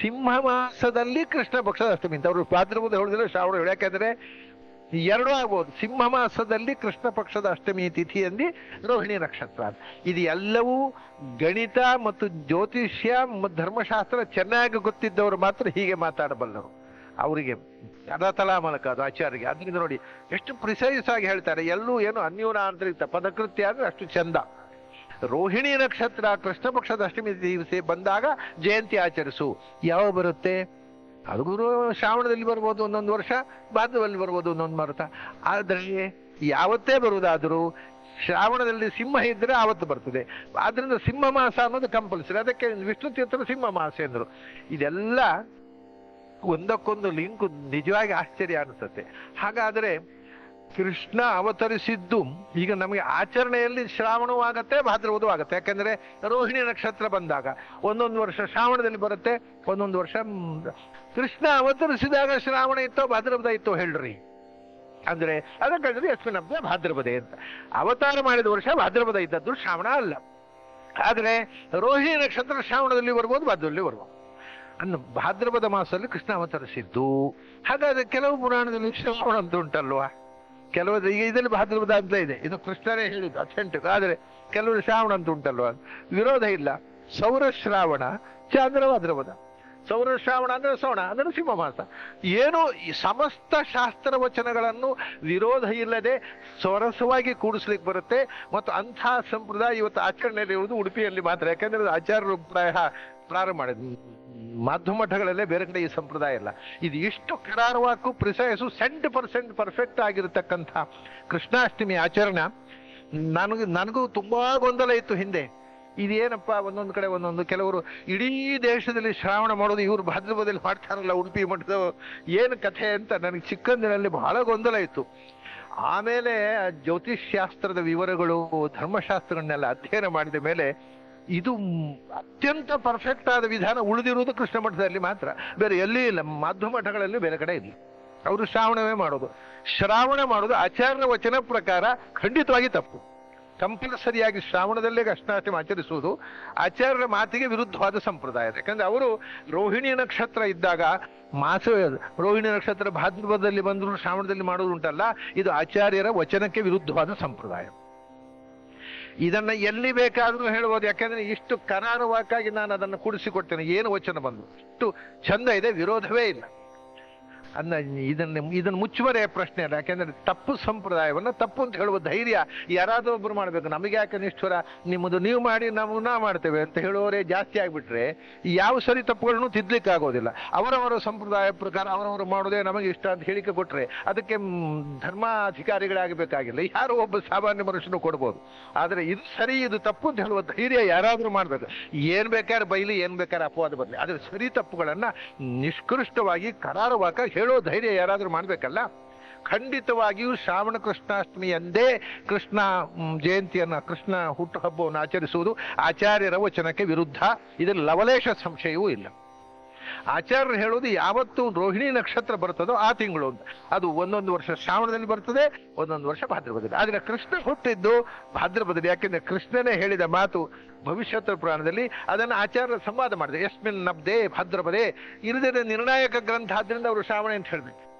A: ಸಿಂಹ ಮಾಸದಲ್ಲಿ ಕೃಷ್ಣ ಪಕ್ಷದ ಅಷ್ಟಮಿ ಅಂತ. ಅವರು ಭಾದ್ರಪದ ಹೇಳಿದ್ರೆ ಶ್ರಾವಣ. ಯಾಕೆಂದ್ರೆ ಎರಡೂ ಆಗ್ಬೋದು. ಸಿಂಹ ಮಾಸದಲ್ಲಿ ಕೃಷ್ಣ ಪಕ್ಷದ ಅಷ್ಟಮಿ ತಿಥಿಯಲ್ಲಿ ರೋಹಿಣಿ ನಕ್ಷತ್ರ. ಇದು ಎಲ್ಲವೂ ಗಣಿತ ಮತ್ತು ಜ್ಯೋತಿಷ್ಯ ಧರ್ಮಶಾಸ್ತ್ರ ಚೆನ್ನಾಗಿ ಗೊತ್ತಿದ್ದವರು ಮಾತ್ರ ಹೀಗೆ ಮಾತಾಡಬಲ್ಲರು. ಅವರಿಗೆ ಅನತಲಾ ಮೂಲಕ ಅದು ಆಚಾರ್ಯರಿಗೆ ಅದರಿಂದ ನೋಡಿ ಎಷ್ಟು ಪ್ರಿಸೈಸ್ ಆಗಿ ಹೇಳ್ತಾರೆ. ಎಲ್ಲೂ ಏನು ಅನ್ಯೂನಾಂತರಿತ ಪದಕೃತಿ ಆದರೆ ಅಷ್ಟು ಚಂದ. ರೋಹಿಣಿ ನಕ್ಷತ್ರ ಕೃಷ್ಣ ಪಕ್ಷದ ಅಷ್ಟಮಿ ದಿವಸ ಬಂದಾಗ ಜಯಂತಿ ಆಚರಿಸು. ಯಾವ ಬರುತ್ತೆ? ಅದು ಶ್ರಾವಣದಲ್ಲಿ ಬರ್ಬೋದು ಒಂದೊಂದು ವರ್ಷ, ಭಾದ್ರದಲ್ಲಿ ಬರ್ಬೋದು ಒಂದೊಂದು ಮಾರುತ. ಆದರೆ ಯಾವತ್ತೇ ಬರುವುದಾದರೂ ಶ್ರಾವಣದಲ್ಲಿ ಸಿಂಹ ಇದ್ರೆ ಆವತ್ತು ಬರ್ತದೆ. ಆದ್ರಿಂದ ಸಿಂಹ ಮಾಸ ಅನ್ನೋದು ಕಂಪಲ್ಸರಿ ಅದಕ್ಕೆ ವಿಷ್ಣು ತೀರ್ಥರು ಸಿಂಹ ಮಾಸ ಎಂದರು. ಇದೆಲ್ಲ ಒಂದಕ್ಕೊಂದು ಲಿಂಕ್ ನಿಜವಾಗಿ ಆಶ್ಚರ್ಯ ಅನಿಸುತ್ತೆ. ಹಾಗಾದರೆ ಕೃಷ್ಣ ಅವತರಿಸಿದ್ದು. ಈಗ ನಮಗೆ ಆಚರಣೆಯಲ್ಲಿ ಶ್ರಾವಣವೂ ಆಗತ್ತೆ ಭಾದ್ರವದೂ ಆಗತ್ತೆ. ಯಾಕಂದ್ರೆ ರೋಹಿಣಿ ನಕ್ಷತ್ರ ಬಂದಾಗ ಒಂದೊಂದು ವರ್ಷ ಶ್ರಾವಣದಲ್ಲಿ ಬರುತ್ತೆ, ಒಂದೊಂದು ವರ್ಷ ಕೃಷ್ಣ ಅವತರಿಸಿದಾಗ ಶ್ರಾವಣ ಇತ್ತೋ, ಭಾದ್ರಪದ ಇತ್ತೋ ಹೇಳ್ರಿ. ಅಂದ್ರೆ ಅದಕ್ಕೆ ಹಬ್ಬ ಭಾದ್ರಪದೆ ಅಂತ. ಅವತಾರ ಮಾಡಿದ ವರ್ಷ ಭಾದ್ರಪದ ಇದ್ದದ್ದು ಶ್ರಾವಣ ಅಲ್ಲ. ಆದರೆ ರೋಹಿಣಿ ನಕ್ಷತ್ರ ಶ್ರಾವಣದಲ್ಲಿ ಬರ್ಬೋದು ಭಾದ್ರದಲ್ಲಿ ಬರ್ಬೋದು. ಅನ್ನು ಭಾದ್ರಪದ ಮಾಸದಲ್ಲಿ ಕೃಷ್ಣ ಅವತರಿಸಿದ್ದು. ಹಾಗಾದ್ರೆ ಕೆಲವು ಪುರಾಣದಲ್ಲಿ ಶ್ರಾವಣ ಅಂತ ಉಂಟಲ್ವಾ? ಕೆಲವು ಈಗ ಇದರಲ್ಲಿ ಭಾದ್ರಪದ ಅಂತ ಇದೆ. ಇದು ಕೃಷ್ಣರೇ ಹೇಳಿದ್ದು ಅಥೆಂಟ್ ಆದರೆ ಕೆಲವರು ಶ್ರಾವಣ ಅಂತ ಉಂಟಲ್ವ? ವಿರೋಧ ಇಲ್ಲ. ಸೌರ ಶ್ರಾವಣ ಚಾಂದ್ರ ಭಾದ್ರಪದ ಸೌರ ಶ್ರಾವಣ ಅಂದ್ರೆ ಶ್ರವಣ ಅಂದ್ರೆ ಸಿಂಹ ಮಾಸ ಏನು ಸಮಸ್ತ ಶಾಸ್ತ್ರ ವಚನಗಳನ್ನು ವಿರೋಧ ಇಲ್ಲದೆ ಸೊರಸವಾಗಿ ಕೂಡಿಸ್ಲಿಕ್ಕೆ ಬರುತ್ತೆ. ಮತ್ತು ಅಂಥ ಸಂಪ್ರದಾಯ ಇವತ್ತು ಆಚರಣೆಯಲ್ಲಿ ಇರುವುದು ಉಡುಪಿಯಲ್ಲಿ ಮಾತ್ರ. ಯಾಕಂದ್ರೆ ಆಚಾರ್ಯರು ಪ್ರಾಯ ಪ್ರಾರಂಭ ಮಾಡಿದ್ರು. ಮಾಧ್ಯಮ ಮಠಗಳಲ್ಲೇ ಬೇರೆ ಕಡೆ ಈ ಸಂಪ್ರದಾಯ ಇಲ್ಲ. ಇದು ಇಷ್ಟು ಕರಾರವಾಕು ಪ್ರಿಸೈಸು, ಸೆಂಟ್ ಪರ್ಸೆಂಟ್ ಪರ್ಫೆಕ್ಟ್ ಆಗಿರತಕ್ಕಂಥ ಕೃಷ್ಣಾಷ್ಟಮಿ ಆಚರಣೆ, ನನಗೆ, ನನಗೂ ತುಂಬಾ ಗೊಂದಲ ಇತ್ತು ಹಿಂದೆ. ಇದೇನಪ್ಪ, ಒಂದೊಂದು ಕಡೆ ಒಂದೊಂದು, ಕೆಲವರು ಇಡೀ ದೇಶದಲ್ಲಿ ಶ್ರಾವಣ ಮಾಡೋದು, ಇವರು ಭಾದ್ರಪದಲ್ಲಿ ಮಾಡ್ತಾರಲ್ಲ, ಉಡುಪಿ ಮಠದ ಏನು ಕಥೆ ಅಂತ ನನಗೆ ಚಿಕ್ಕಂದಿನಲ್ಲಿ ಬಹಳ ಗೊಂದಲ ಇತ್ತು. ಆಮೇಲೆ ಜ್ಯೋತಿಷ್ಶಾಸ್ತ್ರದ ವಿವರಗಳು, ಧರ್ಮಶಾಸ್ತ್ರಗಳನ್ನೆಲ್ಲ ಅಧ್ಯಯನ ಮಾಡಿದ ಮೇಲೆ ಇದು ಅತ್ಯಂತ ಪರ್ಫೆಕ್ಟ್ ಆದ ವಿಧಾನ ಉಳಿದಿರುವುದು ಕೃಷ್ಣ ಮಠದಲ್ಲಿ ಮಾತ್ರ. ಬೇರೆ ಎಲ್ಲಿ ಇಲ್ಲ, ಮಾಧ್ಯಮ ಮಠಗಳಲ್ಲಿ ಬೇರೆ ಕಡೆ ಇಲ್ಲ. ಅವರು ಶ್ರಾವಣವೇ ಮಾಡೋದು. ಶ್ರಾವಣ ಮಾಡೋದು ಆಚಾರ್ಯ ವಚನ ಪ್ರಕಾರ ಖಂಡಿತವಾಗಿ ತಪ್ಪು. ಕಂಪಲ್ಸರಿಯಾಗಿ ಶ್ರಾವಣದಲ್ಲೇ ಕೃಷ್ಣಾಷ್ಟಮಿ ಆಚರಿಸುವುದು ಆಚಾರ್ಯರ ಮಾತಿಗೆ ವಿರುದ್ಧವಾದ ಸಂಪ್ರದಾಯ. ಯಾಕಂದ್ರೆ ಅವರು ರೋಹಿಣಿ ನಕ್ಷತ್ರ ಇದ್ದಾಗ ಮಾಸ ರೋಹಿಣಿ ನಕ್ಷತ್ರ ಭಾದ್ರಪದದಲ್ಲಿ ಬಂದರೂ ಶ್ರಾವಣದಲ್ಲಿ ಮಾಡೋದು ಉಂಟಲ್ಲ, ಇದು ಆಚಾರ್ಯರ ವಚನಕ್ಕೆ ವಿರುದ್ಧವಾದ ಸಂಪ್ರದಾಯ. ಇದನ್ನ ಎಲ್ಲಿ ಬೇಕಾದರೂ ಹೇಳ್ಬೋದು. ಯಾಕಂದ್ರೆ ಇಷ್ಟು ಕರಾರುವಾಕಾಗಿ ನಾನು ಅದನ್ನು ಕೂಡಿಸಿಕೊಡ್ತೇನೆ. ಏನು ವಚನ ಬಂದು? ಇಷ್ಟು ಚಂದ ಇದೆ, ವಿರೋಧವೇ ಇಲ್ಲ. ಅನ್ನ ಇದನ್ನ ಇದನ್ನು ಮುಚ್ಚುವರೆ ಪ್ರಶ್ನೆ ಅಲ್ಲ. ಯಾಕೆಂದ್ರೆ ತಪ್ಪು ಸಂಪ್ರದಾಯವನ್ನು ತಪ್ಪು ಅಂತ ಹೇಳುವ ಧೈರ್ಯ ಯಾರಾದರೂ ಒಬ್ರು ಮಾಡಬೇಕು. ನಮಗೆ ಯಾಕೆ ನಿಷ್ಠುರ? ನಿಮ್ಮದು ನೀವು ಮಾಡಿ, ನಾವು ನಾ ಮಾಡ್ತೇವೆ ಅಂತ ಹೇಳುವವರೇ ಜಾಸ್ತಿ ಆಗಿಬಿಟ್ರೆ ಯಾವ ಸರಿ ತಪ್ಪುಗಳನ್ನು ತಿದ್ದಲಿಕ್ಕೆ ಆಗೋದಿಲ್ಲ ಅವರವರ ಸಂಪ್ರದಾಯ ಪ್ರಕಾರ ಅವರವರು ಮಾಡೋದೇ ನಮಗೆ ಇಷ್ಟ ಅಂತ ಹೇಳಿಕೆ ಕೊಟ್ಟರೆ ಅದಕ್ಕೆ ಧರ್ಮಾಧಿಕಾರಿಗಳಾಗಬೇಕಾಗಿಲ್ಲ. ಯಾರು ಒಬ್ಬ ಸಾಮಾನ್ಯ ಮನುಷ್ಯನು ಕೊಡ್ಬೋದು. ಆದರೆ ಇದು ಸರಿ, ಇದು ತಪ್ಪು ಅಂತ ಹೇಳುವ ಧೈರ್ಯ ಯಾರಾದರೂ ಮಾಡಬೇಕು. ಏನು ಬೇಕಾದ್ರೆ ಬೈಲಿ, ಏನು ಬೇಕಾದ್ರೆ ಅಪವಾದ ಬರಲಿ ಆದರೆ ಸರಿ ತಪ್ಪುಗಳನ್ನು ನಿಷ್ಕೃಷ್ಟವಾಗಿ ಕರಾರವಾಕ ಹೇಳೋ ಧೈರ್ಯ ಯಾರಾದರೂ ಮಾಡಬೇಕಲ್ಲ? ಖಂಡಿತವಾಗಿಯೂ ಶ್ರಾವಣ ಕೃಷ್ಣಾಷ್ಟಮಿ ಎಂದೇ ಕೃಷ್ಣ ಜಯಂತಿಯನ್ನು, ಕೃಷ್ಣ ಹುಟ್ಟುಹಬ್ಬವನ್ನು ಆಚರಿಸುವುದು ಆಚಾರ್ಯರ ವಚನಕ್ಕೆ ವಿರುದ್ಧ. ಇದರಲ್ಲಿ ಲವಲೇಶ ಸಂಶಯವೂ ಇಲ್ಲ. ಆಚಾರ್ಯರು ಹೇಳೋದು ಯಾವತ್ತು ರೋಹಿಣಿ ನಕ್ಷತ್ರ ಬರ್ತದೋ ಆ ತಿಂಗಳು ಅಂತ. ಅದು ಒಂದೊಂದು ವರ್ಷ ಶ್ರಾವಣದಲ್ಲಿ ಬರ್ತದೆ, ಒಂದೊಂದು ವರ್ಷ ಭಾದ್ರಪದಲ್ಲಿ ಆದರೆ ಕೃಷ್ಣ ಹುಟ್ಟಿದ್ದು ಭಾದ್ರಪದಲ್ಲಿ ಯಾಕೆಂದ್ರೆ ಕೃಷ್ಣನೇ ಹೇಳಿದ ಮಾತು ಭವಿಷ್ಯೋತ್ತರ ಪುರಾಣದಲ್ಲಿ, ಅದನ್ನು ಆಚಾರ್ಯರು ಸಂವಾದ ಮಾಡಿದೆ ಎಸ್ಮಿನ್ ನಬ್ದೆ ಭಾದ್ರಪದೇ. ಇರದಿರ ನಿರ್ಣಾಯಕ ಗ್ರಂಥ ಆದ್ರಿಂದ ಅವರು ಶ್ರಾವಣ ಅಂತ ಹೇಳ್ಬೇಕು.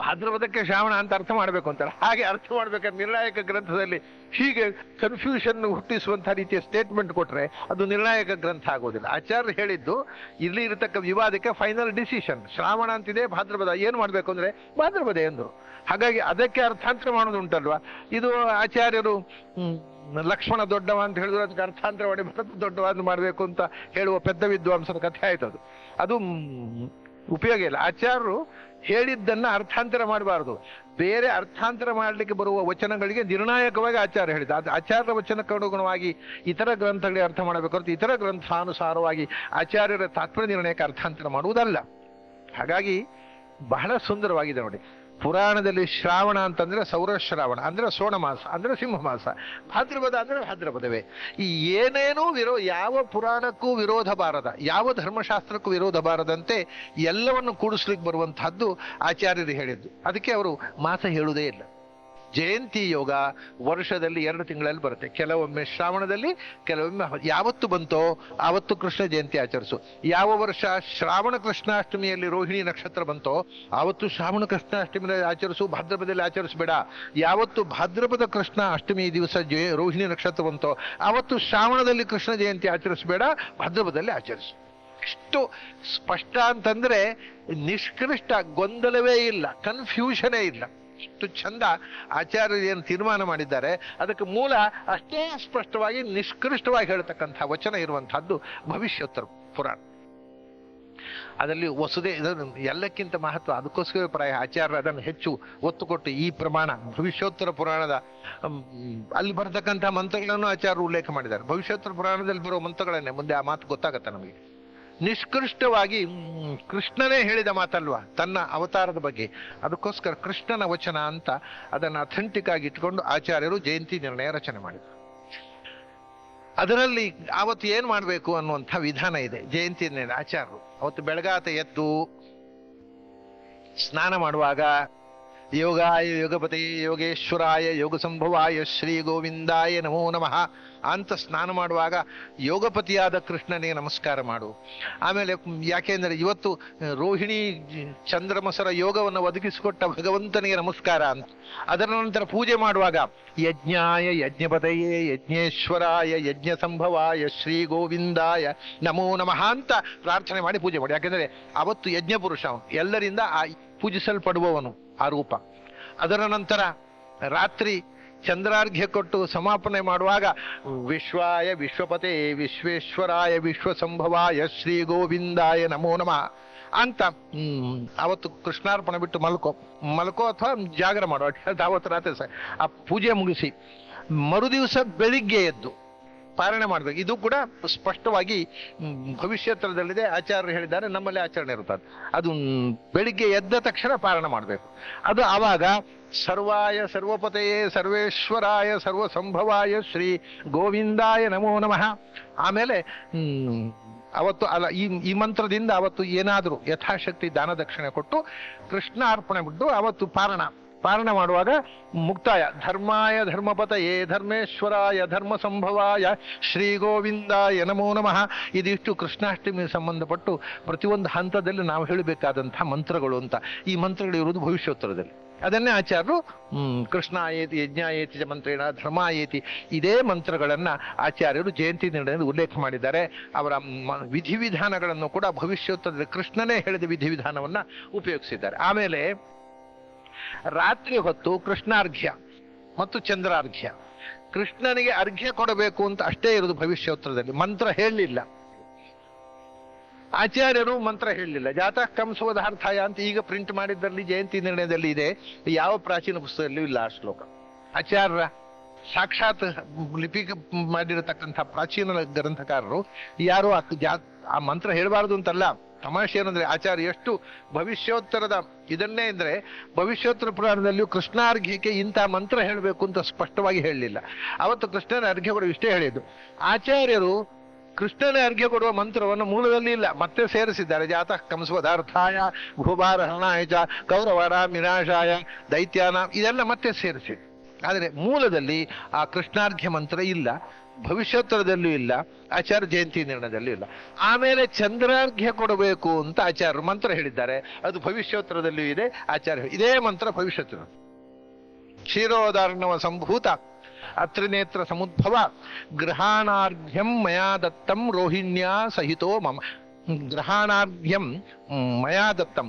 A: ಭಾದ್ರಪದಕ್ಕೆ ಶ್ರಾವಣ ಅಂತ ಅರ್ಥ ಮಾಡಬೇಕು ಅಂತಾರೆ. ಹಾಗೆ ಅರ್ಥ ಮಾಡ್ಬೇಕಾದ್ರೆ ನಿರ್ಣಾಯಕ ಗ್ರಂಥದಲ್ಲಿ ಹೀಗೆ ಕನ್ಫ್ಯೂಷನ್ ಹುಟ್ಟಿಸುವಂತಹ ರೀತಿಯ ಸ್ಟೇಟ್ಮೆಂಟ್ ಕೊಟ್ರೆ ಅದು ನಿರ್ಣಾಯಕ ಗ್ರಂಥ ಆಗೋದಿಲ್ಲ. ಆಚಾರ್ಯ ಹೇಳಿದ್ದು ಇಲ್ಲಿ ಇರತಕ್ಕ ವಿವಾದಕ್ಕೆ ಫೈನಲ್ ಡಿಸಿಷನ್ ಶ್ರಾವಣ ಅಂತಿದೆ, ಭಾದ್ರಪದ. ಏನು ಮಾಡಬೇಕು ಅಂದ್ರೆ ಭಾದ್ರಪದ ಎಂದು. ಹಾಗಾಗಿ ಅದಕ್ಕೆ ಅರ್ಥಾಂತರ ಮಾಡೋದು ಉಂಟಲ್ವಾ? ಇದು ಆಚಾರ್ಯರು ಲಕ್ಷ್ಮಣ ದೊಡ್ಡವ ಅಂತ ಹೇಳಿದ್ರು, ಅದಕ್ಕೆ ಅರ್ಥಾಂತರ ಮಾಡಿ ಭರತ ದೊಡ್ಡವ ಅಂತ ಮಾಡಬೇಕು ಅಂತ ಹೇಳುವ ಪೆದ್ದ ವಿದ್ವಾಂಸರ ಕಥೆ ಆಯ್ತು ಅದು ಅದು ಉಪಯೋಗ ಇಲ್ಲ. ಆಚಾರ್ಯರು ಹೇಳಿದ್ದನ್ನ ಅರ್ಥಾಂತರ ಮಾಡಬಾರದು. ಬೇರೆ ಅರ್ಥಾಂತರ ಮಾಡಲಿಕ್ಕೆ ಬರುವ ವಚನಗಳಿಗೆ ನಿರ್ಣಾಯಕವಾಗಿ ಆಚಾರ್ಯ ಹೇಳಿದ. ಅದು ಆಚಾರ್ಯ ವಚನಕ್ಕೆ ಅನುಗುಣವಾಗಿ ಇತರ ಗ್ರಂಥಗಳಿಗೆ ಅರ್ಥ ಮಾಡಬೇಕು ಇತರ ಗ್ರಂಥಾನುಸಾರವಾಗಿ ಆಚಾರ್ಯರ ತಾತ್ಪರ್ಯ ನಿರ್ಣಯಕ್ಕೆ ಅರ್ಥಾಂತರ ಮಾಡುವುದಲ್ಲ. ಹಾಗಾಗಿ ಬಹಳ ಸುಂದರವಾಗಿದೆ ನೋಡಿ. ಪುರಾಣದಲ್ಲಿ ಶ್ರಾವಣ ಅಂತಂದ್ರೆ ಸೌರಶ್ರಾವಣ, ಅಂದ್ರೆ ಸೋಣ ಮಾಸ ಅಂದ್ರೆ ಸಿಂಹ ಮಾಸ ಭಾದ್ರಪದ ಅಂದ್ರೆ ಭಾದ್ರಪದವೇ. ಈ ಏನೇನೂ ವಿರೋ, ಯಾವ ಪುರಾಣಕ್ಕೂ ವಿರೋಧ ಬಾರದ, ಯಾವ ಧರ್ಮಶಾಸ್ತ್ರಕ್ಕೂ ವಿರೋಧ ಬಾರದಂತೆ ಎಲ್ಲವನ್ನು ಕೂಡಿಸ್ಲಿಕ್ಕೆ ಬರುವಂತಹದ್ದು ಆಚಾರ್ಯರು ಹೇಳಿದ್ದು. ಅದಕ್ಕೆ ಅವರು ಮಾಸ ಹೇಳುವುದೇ ಇಲ್ಲ. ಜಯಂತಿ ಯೋಗ ವರ್ಷದಲ್ಲಿ ಎರಡು ತಿಂಗಳಲ್ಲಿ ಬರುತ್ತೆ. ಕೆಲವೊಮ್ಮೆ ಶ್ರಾವಣದಲ್ಲಿ, ಕೆಲವೊಮ್ಮೆ ಯಾವತ್ತು ಬಂತೋ ಆವತ್ತು ಕೃಷ್ಣ ಜಯಂತಿ ಆಚರಿಸು. ಯಾವ ವರ್ಷ ಶ್ರಾವಣ ಕೃಷ್ಣಾಷ್ಟಮಿಯಲ್ಲಿ ರೋಹಿಣಿ ನಕ್ಷತ್ರ ಬಂತೋ ಆವತ್ತು ಶ್ರಾವಣ ಕೃಷ್ಣಾಷ್ಟಮಿ ಆಚರಿಸು ಭಾದ್ರಪದದಲ್ಲಿ ಆಚರಿಸಬೇಡ. ಯಾವತ್ತು ಭಾದ್ರಪದ ಕೃಷ್ಣ ಅಷ್ಟಮಿ ದಿವಸ ಜಯ, ರೋಹಿಣಿ ನಕ್ಷತ್ರ ಬಂತೋ ಆವತ್ತು ಶ್ರಾವಣದಲ್ಲಿ ಕೃಷ್ಣ ಜಯಂತಿ ಆಚರಿಸಬೇಡ, ಭಾದ್ರಪದಲ್ಲಿ ಆಚರಿಸು. ಇಷ್ಟು ಸ್ಪಷ್ಟ ಅಂತಂದ್ರೆ ನಿಷ್ಕೃಷ್ಟ ಗೊಂದಲವೇ ಇಲ್ಲ ಕನ್ಫ್ಯೂಷನೇ ಇಲ್ಲ. ಇಷ್ಟು ಚಂದ ಆಚಾರ್ಯರು ಏನು ತೀರ್ಮಾನ ಮಾಡಿದ್ದಾರೆ. ಅದಕ್ಕೆ ಮೂಲ ಅಷ್ಟೇ ಸ್ಪಷ್ಟವಾಗಿ ನಿಷ್ಕೃಷ್ಟವಾಗಿ ಹೇಳ್ತಕ್ಕಂಥ ವಚನ ಇರುವಂತಹದ್ದು ಭವಿಷ್ಯೋತ್ತರ ಪುರಾಣ. ಅದರಲ್ಲಿ ವಸುದೇ ಇದನ್ನು ಎಲ್ಲಕ್ಕಿಂತ ಮಹತ್ವ, ಅದಕ್ಕೋಸ್ಕರ ಪ್ರಾಯ ಆಚಾರ್ಯರು ಅದನ್ನು ಹೆಚ್ಚು ಒತ್ತು ಕೊಟ್ಟು ಈ ಪ್ರಮಾಣ ಭವಿಷ್ಯೋತ್ತರ ಪುರಾಣದ ಅಲ್ಲಿ ಬರ್ತಕ್ಕಂಥ ಮಂತ್ರಗಳನ್ನು ಆಚಾರ್ಯರು ಉಲ್ಲೇಖ ಮಾಡಿದ್ದಾರೆ. ಭವಿಷ್ಯೋತ್ತರ ಪುರಾಣದಲ್ಲಿ ಬರುವ ಮಂತ್ರಗಳನ್ನೇ ಮುಂದೆ ಆ ಮಾತು ಗೊತ್ತಾಗತ್ತೆ ನಮಗೆ. ನಿಷ್ಕೃಷ್ಟವಾಗಿ ಕೃಷ್ಣನೇ ಹೇಳಿದ ಮಾತಲ್ವಾ, ತನ್ನ ಅವತಾರದ ಬಗ್ಗೆ. ಅದಕ್ಕೋಸ್ಕರ ಕೃಷ್ಣನ ವಚನ ಅಂತ ಅದನ್ನು ಅಥೆಂಟಿಕ್ ಆಗಿ ಇಟ್ಕೊಂಡು ಆಚಾರ್ಯರು ಜಯಂತಿ ನಿರ್ಣಯ ರಚನೆ ಮಾಡಿದರು. ಅದರಲ್ಲಿ ಅವತ್ತು ಏನು ಮಾಡಬೇಕು ಅನ್ನುವಂಥ ವಿಧಾನ ಇದೆ, ಜಯಂತಿ ನಿರ್ಣಯ. ಆಚಾರ್ಯರು ಅವತ್ತು ಬೆಳಗಾತ ಎದ್ದು ಸ್ನಾನ ಮಾಡುವಾಗ ಯೋಗಾಯ ಯೋಗಪತಿ ಯೋಗೇಶ್ವರಾಯ ಯೋಗ ಸಂಭವಾಯ ಶ್ರೀ ಗೋವಿಂದಾಯ ನಮೋ ನಮಃ ಅಂತ ಸ್ನಾನ ಮಾಡುವಾಗ ಯೋಗಪತಿಯಾದ ಕೃಷ್ಣನಿಗೆ ನಮಸ್ಕಾರ ಮಾಡು. ಆಮೇಲೆ ಯಾಕೆಂದರೆ ಇವತ್ತು ರೋಹಿಣಿ ಚಂದ್ರಮಸರ ಯೋಗವನ್ನು ಒದಗಿಸಿಕೊಟ್ಟ ಭಗವಂತನಿಗೆ ನಮಸ್ಕಾರ ಅಂತ. ಅದರ ನಂತರ ಪೂಜೆ ಮಾಡುವಾಗ ಯಜ್ಞಾಯ ಯಜ್ಞಪತಯೇ ಯಜ್ಞೇಶ್ವರಾಯ ಯಜ್ಞ ಸಂಭವಾಯ ಶ್ರೀ ಗೋವಿಂದಾಯ ನಮೋ ನಮಃ ಅಂತ ಪ್ರಾರ್ಥನೆ ಮಾಡಿ ಪೂಜೆ ಮಾಡಿ. ಯಾಕೆಂದ್ರೆ ಅವತ್ತು ಯಜ್ಞ ಪುರುಷ ಅವನು. ಎಲ್ಲರಿಂದ ಆ ಪೂಜಿಸಲ್ಪಡುವವನು. ಆ ರೂಪ ಅದರ ನಂತರ ರಾತ್ರಿ ಚಂದ್ರಾರ್ಘ್ಯ ಕೊಟ್ಟು ಸಮಾಪನೆ ಮಾಡುವಾಗ ವಿಶ್ವಾಯ ವಿಶ್ವಪತೆ ವಿಶ್ವೇಶ್ವರಾಯ ವಿಶ್ವಸಂಭವಾಯ ಶ್ರೀ ಗೋವಿಂದಾಯ ನಮೋ ನಮಃ ಅಂತ ಅವತ್ತು ಕೃಷ್ಣಾರ್ಪಣೆ ಬಿಟ್ಟು ಮಲ್ಕೋ. ಮಲ್ಕೋ ಅಥವಾ ಜಾಗರ ಮಾಡೋ. ಅವತ್ತು ರಾತ್ರಿ ಸಹ ಆ ಪೂಜೆ ಮುಗಿಸಿ ಮರುದಿವಸ ಬೆಳಿಗ್ಗೆ ಎದ್ದು ಪಾಲನೆ ಮಾಡಬೇಕು ಇದು ಕೂಡ ಸ್ಪಷ್ಟವಾಗಿ ಭವಿಷ್ಯತ್ರದಲ್ಲಿದೆ. ಆಚಾರ್ಯರು ಹೇಳಿದ್ದಾರೆ, ನಮ್ಮಲ್ಲಿ ಆಚರಣೆ ಇರುತ್ತದೆ ಅದು ಬೆಳಿಗ್ಗೆ ಎದ್ದ ತಕ್ಷಣ ಪಾಲನೆ ಮಾಡಬೇಕು. ಅದು ಆವಾಗ ಸರ್ವಾಯ ಸರ್ವಪತೆಯೇ ಸರ್ವೇಶ್ವರಾಯ ಸರ್ವಸಂಭವಾಯ ಶ್ರೀ ಗೋವಿಂದಾಯ ನಮೋ ನಮಃ. ಆಮೇಲೆ ಅವತ್ತು ಅಲ್ಲ, ಈ ಈ ಮಂತ್ರದಿಂದ ಅವತ್ತು ಏನಾದರೂ ಯಥಾಶಕ್ತಿ ದಾನ ದಕ್ಷಿಣೆ ಕೊಟ್ಟು ಕೃಷ್ಣ ಅರ್ಪಣೆ ಬಿಟ್ಟು ಅವತ್ತು ಪಾರಣ. ಪಾರಣ ಮಾಡುವಾಗ ಮುಕ್ತಾಯ. ಧರ್ಮಾಯ ಧರ್ಮಪತಯೇ ಧರ್ಮೇಶ್ವರಾಯ ಧರ್ಮ ಸಂಭವಾಯ ಶ್ರೀ ಗೋವಿಂದಾಯ ನಮೋ ನಮಃ. ಇದಿಷ್ಟು ಕೃಷ್ಣಾಷ್ಟಮಿ ಸಂಬಂಧಪಟ್ಟು ಪ್ರತಿಯೊಂದು ಹಂತದಲ್ಲಿ ನಾವು ಹೇಳಬೇಕಾದಂತಹ ಮಂತ್ರಗಳು ಅಂತ. ಈ ಮಂತ್ರಗಳು ಇರುವುದು ಭವಿಷ್ಯೋತ್ತರದಲ್ಲಿ. ಅದನ್ನೇ ಆಚಾರ್ಯರು, ಹ್ಮ್, ಕೃಷ್ಣಾಯೇತಿ ಯಜ್ಞಾಯೇತಿ ಏತಿ ಮಂತ್ರೇಣ ಧರ್ಮ ಧರ್ಮಾಯೇತಿ ಇದೇ ಮಂತ್ರಗಳನ್ನು ಆಚಾರ್ಯರು ಜಯಂತಿ ನಿರ್ಣಯದಲ್ಲಿ ಉಲ್ಲೇಖ ಮಾಡಿದ್ದಾರೆ. ಅವರ ವಿಧಿವಿಧಾನಗಳನ್ನು ಕೂಡ ಭವಿಷ್ಯೋತ್ತರದಲ್ಲಿ ಕೃಷ್ಣನೇ ಹೇಳಿದ ವಿಧಿವಿಧಾನವನ್ನು ಉಪಯೋಗಿಸಿದ್ದಾರೆ. ಆಮೇಲೆ ರಾತ್ರಿ ಹೊತ್ತು ಕೃಷ್ಣಾರ್ಘ್ಯ ಮತ್ತು ಚಂದ್ರಾರ್ಘ್ಯ. ಕೃಷ್ಣನಿಗೆ ಅರ್ಘ್ಯ ಕೊಡಬೇಕು ಅಂತ ಅಷ್ಟೇ ಇರೋದು ಭವಿಷ್ಯೋತ್ತರದಲ್ಲಿ. ಮಂತ್ರ ಹೇಳಲಿಲ್ಲ. ಆಚಾರ್ಯರು ಮಂತ್ರ ಹೇಳಲಿಲ್ಲ. ಜಾತಃ ಕಂಸವಧಾರ್ಥಾಯ ಅಂತ ಈಗ ಪ್ರಿಂಟ್ ಮಾಡಿದ್ದಲ್ಲಿ ಜಯಂತಿ ನಿರ್ಣಯದಲ್ಲಿ ಇದೆ. ಯಾವ ಪ್ರಾಚೀನ ಪುಸ್ತಕದಲ್ಲೂ ಇಲ್ಲ ಆ ಶ್ಲೋಕ. ಆಚಾರ್ಯ ಸಾಕ್ಷಾತ್ ಲಿಪಿ ಮಾಡಿರತಕ್ಕಂಥ ಪ್ರಾಚೀನ ಗ್ರಂಥಕಾರರು ಯಾರು ಆ ಮಂತ್ರ ಹೇಳಬಾರದು ಅಂತಲ್ಲ. ತಮಾಷೆ ಏನಂದ್ರೆ ಆಚಾರ್ಯ, ಎಷ್ಟು ಭವಿಷ್ಯೋತ್ತರದ, ಇದನ್ನೇ ಅಂದ್ರೆ ಭವಿಷ್ಯೋತ್ತರ ಪುರಾಣದಲ್ಲಿಯೂ ಕೃಷ್ಣಾರ್ಘ್ಯಕ್ಕೆ ಇಂಥ ಮಂತ್ರ ಹೇಳಬೇಕು ಅಂತ ಸ್ಪಷ್ಟವಾಗಿ ಹೇಳಲಿಲ್ಲ. ಅವತ್ತು ಕೃಷ್ಣನ ಅರ್ಘ್ಯ ಕೊಡುವ ಇಷ್ಟೇ ಹೇಳಿದ್ದು. ಆಚಾರ್ಯರು ಕೃಷ್ಣನ ಅರ್ಘ್ಯ ಕೊಡುವ ಮಂತ್ರವನ್ನು ಮೂಲದಲ್ಲಿ ಇಲ್ಲ, ಮತ್ತೆ ಸೇರಿಸಿದ್ದಾರೆ. ಜಾತಃ ಭೂಭಾರ ಹಣಾಯ ಚ ಕೌರವರ ಮಿನಾಶಾಯ ದೈತ್ಯಾನ, ಇದೆಲ್ಲ ಮತ್ತೆ ಸೇರಿಸಿ ಆದರೆ ಮೂಲದಲ್ಲಿ ಆ ಕೃಷ್ಣಾರ್ಘ್ಯ ಮಂತ್ರ ಇಲ್ಲ. ಭವಿಷ್ಯೋತ್ತರದಲ್ಲೂ ಇಲ್ಲ ಆಚಾರ ಜಯಂತಿ ನಿರ್ಣಯದಲ್ಲೂ ಇಲ್ಲ. ಆಮೇಲೆ ಚಂದ್ರಾರ್ಘ್ಯ ಕೊಡಬೇಕು ಅಂತ ಆಚಾರ್ಯರು ಮಂತ್ರ ಹೇಳಿದ್ದಾರೆ. ಅದು ಭವಿಷ್ಯೋತ್ತರದಲ್ಲೂ ಇದೆ, ಆಚಾರ್ಯ ಇದೇ ಮಂತ್ರ ಭವಿಷ್ಯೋತ್ತರ. ಕ್ಷೀರೋದಾರ್ಣವ ಸಂಭೂತ, ಅತ್ರಿನೇತ್ರ ಸಮುದ್ಭವ ಗ್ರಹಾಣಾರ್ಘ್ಯಂ ಮಯಾ ದತ್ತಂ ರೋಹಿಣ್ಯಾ ಸಹಿತೋ ಮಮ ಗ್ರಹಾಣಾರ್ಘ್ಯಂ ಮಯಾ ದತ್ತಂ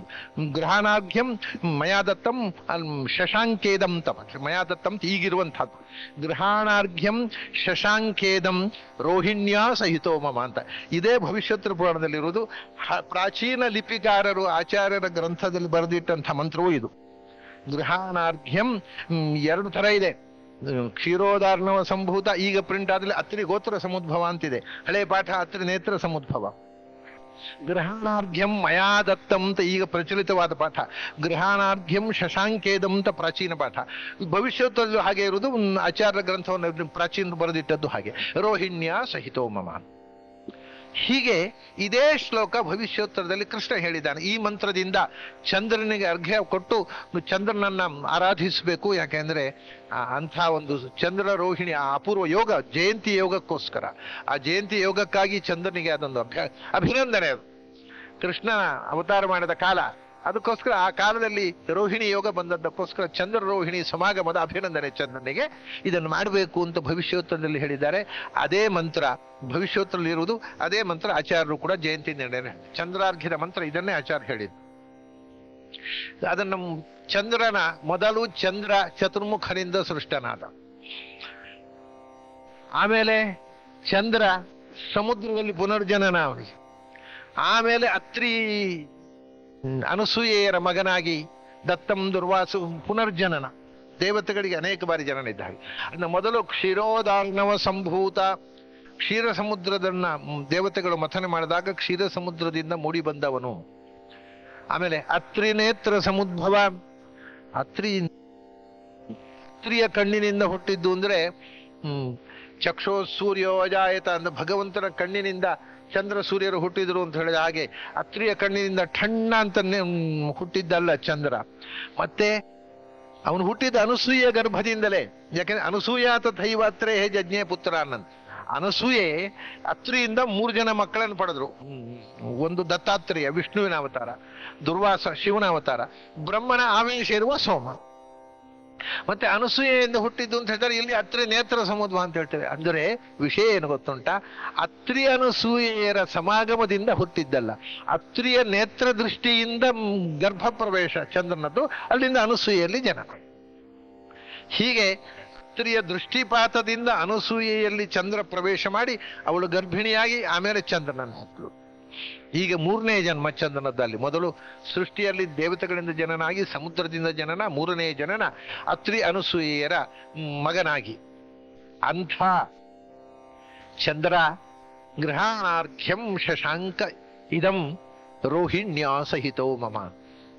A: ಗ್ರಹಾಣಾರ್ಘ್ಯಂ ಮಯಾ ದತ್ತಂ ಶಶಾಂಕೇದಂ ತಪ ಮಯಾ ದತ್ತಂ ಈಗಿರುವಂಥದ್ದು ಶಶಾಂಕೇದಂ ರೋಹಿಣ್ಯಾ ಸಹಿತೋ ಮಮ ಅಂತ। ಇದೇ ಭವಿಷ್ಯತ್ರ ಪುರಾಣದಲ್ಲಿರುವುದು ಪ್ರಾಚೀನ ಲಿಪಿಕಾರರು ಆಚಾರ್ಯರ ಗ್ರಂಥದಲ್ಲಿ ಬರೆದಿಟ್ಟಂಥ ಮಂತ್ರವೂ ಇದು. ಗೃಹಾನಾರ್ಘ್ಯಂ ಎರಡು ತರ ಇದೆ. ಕ್ಷೀರೋದಾರ್ಣವ ಸಂಭೂತ, ಈಗ ಪ್ರಿಂಟ್ ಆದಲ್ಲಿ ಅತ್ರಿ ಗೋತ್ರ ಸಮುದ್ಭವ ಅಂತಿದೆ. ಹಳೆ ಪಾಠ ಅತ್ರಿ ನೇತ್ರ ಸಮುದ್ಭವ. ಗೃಹಾನಾರ್ಘ್ಯಂ ಮಯಾ ದತ್ತಂತ ಈಗ ಪ್ರಚಲಿತವಾದ ಪಾಠ. ಗೃಹಾಣಾರ್ಘ್ಯಂ ಶಶಾಂಕೇದಂತ ಪ್ರಾಚೀನ ಪಾಠ. ಭವಿಷ್ಯದಲ್ಲೂ ಹಾಗೆ ಇರುವುದು. ಆಚಾರ್ಯ ಗ್ರಂಥವನ್ನು ಪ್ರಾಚೀನ ಬರೆದಿಟ್ಟದ್ದು ಹಾಗೆ. ರೋಹಿಣ್ಯ ಸಹಿತೋ ಮಮ. ಹೀಗೆ ಇದೇ ಶ್ಲೋಕ ಭವಿಷ್ಯೋತ್ತರದಲ್ಲಿ ಕೃಷ್ಣ ಹೇಳಿದ್ದಾನೆ. ಈ ಮಂತ್ರದಿಂದ ಚಂದ್ರನಿಗೆ ಅರ್ಘ್ಯ ಕೊಟ್ಟು ಚಂದ್ರನನ್ನ ಆರಾಧಿಸಬೇಕು. ಯಾಕೆಂದ್ರೆ ಅಂಥ ಒಂದು ಚಂದ್ರ ರೋಹಿಣಿ, ಆ ಅಪೂರ್ವ ಯೋಗ, ಜಯಂತಿ ಯೋಗಕ್ಕೋಸ್ಕರ. ಆ ಜಯಂತಿ ಯೋಗಕ್ಕಾಗಿ ಚಂದ್ರನಿಗೆ ಅದೊಂದು ಅಭಿನಂದನೆ ಅದು. ಕೃಷ್ಣ ಅವತಾರ ಮಾಡಿದ ಕಾಲ ಅದಕ್ಕೋಸ್ಕರ ಆ ಕಾಲದಲ್ಲಿ ರೋಹಿಣಿ ಯೋಗ ಬಂದದ್ದಕ್ಕೋಸ್ಕರ ಚಂದ್ರ ರೋಹಿಣಿ ಸಮಾಗಮದ ಅಭಿನಂದನೆ ಚಂದ್ರನಿಗೆ. ಇದನ್ನು ಮಾಡಬೇಕು ಅಂತ ಭವಿಷ್ಯೋತ್ತರದಲ್ಲಿ ಹೇಳಿದ್ದಾರೆ. ಅದೇ ಮಂತ್ರ, ಭವಿಷ್ಯೋತ್ತರದಲ್ಲಿ ಇರುವುದು ಅದೇ ಮಂತ್ರ ಆಚಾರ್ಯರು ಕೂಡ ಜಯಂತಿ ನಿರ್ಣಯ ಚಂದ್ರಾರ್ಘ್ಯದ ಮಂತ್ರ ಇದನ್ನೇ ಆಚಾರ್ಯ ಹೇಳಿದ್ರು ಅದನ್ನು ಚಂದ್ರನ ಮೊದಲು ಚಂದ್ರ ಚತುರ್ಮುಖನಿಂದ ಸೃಷ್ಟನಾದ. ಆಮೇಲೆ ಚಂದ್ರ ಸಮುದ್ರದಲ್ಲಿ ಪುನರ್ಜನನ ಅವನಿಗೆ. ಆಮೇಲೆ ಅತ್ರಿ ಅನಸೂಯೆಯರ ಮಗನಾಗಿ ದತ್ತಂ ದುರ್ವಾಸು ಪುನರ್ಜನನ. ದೇವತೆಗಳಿಗೆ ಅನೇಕ ಬಾರಿ ಜನನ ಇದ್ದ ಹಾಗೆ ಮೊದಲು ಕ್ಷೀರೋದಾಗ್ನವ ಸಂಭೂತ. ಕ್ಷೀರ ಸಮುದ್ರದನ್ನ ದೇವತೆಗಳು ಮಥನ ಮಾಡಿದಾಗ ಕ್ಷೀರ ಸಮುದ್ರದಿಂದ ಮೂಡಿ ಬಂದವನು. ಆಮೇಲೆ ಅತ್ರಿ ನೇತ್ರ ಸಮುದ್ಭವ. ಅತ್ರಿ ಅತ್ರಿಯ ಕಣ್ಣಿನಿಂದ ಹುಟ್ಟಿದ್ದು ಅಂದ್ರೆ, ಹ್ಮ್, ಚಕ್ಷೋ ಸೂರ್ಯೋ ಅಜಾಯತ ಅಂತ ಭಗವಂತನ ಕಣ್ಣಿನಿಂದ ಚಂದ್ರ ಸೂರ್ಯರು ಹುಟ್ಟಿದ್ರು ಅಂತ ಹೇಳಿದ ಹಾಗೆ ಅತ್ರಿಯ ಕಣ್ಣಿನಿಂದ ಠಣ್ಣ ಅಂತ ಹುಟ್ಟಿದ್ದಲ್ಲ ಚಂದ್ರ. ಮತ್ತೆ ಅವನು ಹುಟ್ಟಿದ ಅನಸೂಯ ಗರ್ಭದಿಂದಲೇ. ಯಾಕಂದ್ರೆ ಅನಸೂಯಾತ ದೈವಾತ್ರೇ ಜಜ್ಞೆ ಪುತ್ರ ಅನ್ನಂತ. ಅನಸೂಯೆ ಅತ್ರಿಯಿಂದ ಮೂರು ಜನ ಮಕ್ಕಳನ್ನು ಪಡೆದ್ರು. ಒಂದು ದತ್ತಾತ್ರೇಯ ವಿಷ್ಣುವಿನ ಅವತಾರ, ದುರ್ವಾಸ ಶಿವನ ಅವತಾರ, ಬ್ರಹ್ಮನ ಆವೇಶ ಇರುವ ಸೋಮ. ಮತ್ತೆ ಅನಸೂಯೆಯಿಂದ ಹುಟ್ಟಿದ್ದು ಅಂತ ಹೇಳ್ತಾರೆ, ಇಲ್ಲಿ ಅತ್ರಿ ನೇತ್ರ ಸಮುದ್ವ ಅಂತ ಹೇಳ್ತೇವೆ. ಅಂದರೆ ವಿಷಯ ಏನು ಗೊತ್ತುಂಟ? ಅತ್ರಿ ಅನಸೂಯೆಯರ ಸಮಾಗಮದಿಂದ ಹುಟ್ಟಿದ್ದಲ್ಲ. ಅತ್ರಿಯ ನೇತ್ರ ದೃಷ್ಟಿಯಿಂದ ಗರ್ಭ ಪ್ರವೇಶ ಚಂದ್ರನದ್ದು, ಅಲ್ಲಿಂದ ಅನಸೂಯೆಯಲ್ಲಿ ಜನ. ಹೀಗೆ ಅತ್ರಿಯ ದೃಷ್ಟಿಪಾತದಿಂದ ಅನಸೂಯೆಯಲ್ಲಿ ಚಂದ್ರ ಪ್ರವೇಶ ಮಾಡಿ, ಅವಳು ಗರ್ಭಿಣಿಯಾಗಿ, ಆಮೇಲೆ ಚಂದ್ರನನ್ನು ಹೊತ್ತಳು ಈಗ ಮೂರನೇ ಜನ್ಮ ಚಂದನದಲ್ಲಿ ಮೊದಲು ಸೃಷ್ಟಿಯಲ್ಲಿ ದೇವತೆಗಳಿಂದ ಜನನಾಗಿ ಸಮುದ್ರದಿಂದ ಜನನ ಮೂರನೇ ಜನನ, ಅತ್ರಿ ಅನುಸೂಯೆಯರ ಮಗನಾಗಿ. ಅಂಥ ಚಂದ್ರ ಗೃಹಾಣಾರ್ಘ್ಯಂ ಶಶಾಂಕ ಇದಂ ರೋಹಿಣ್ಯ ಸಹಿತೋ ಮಮ.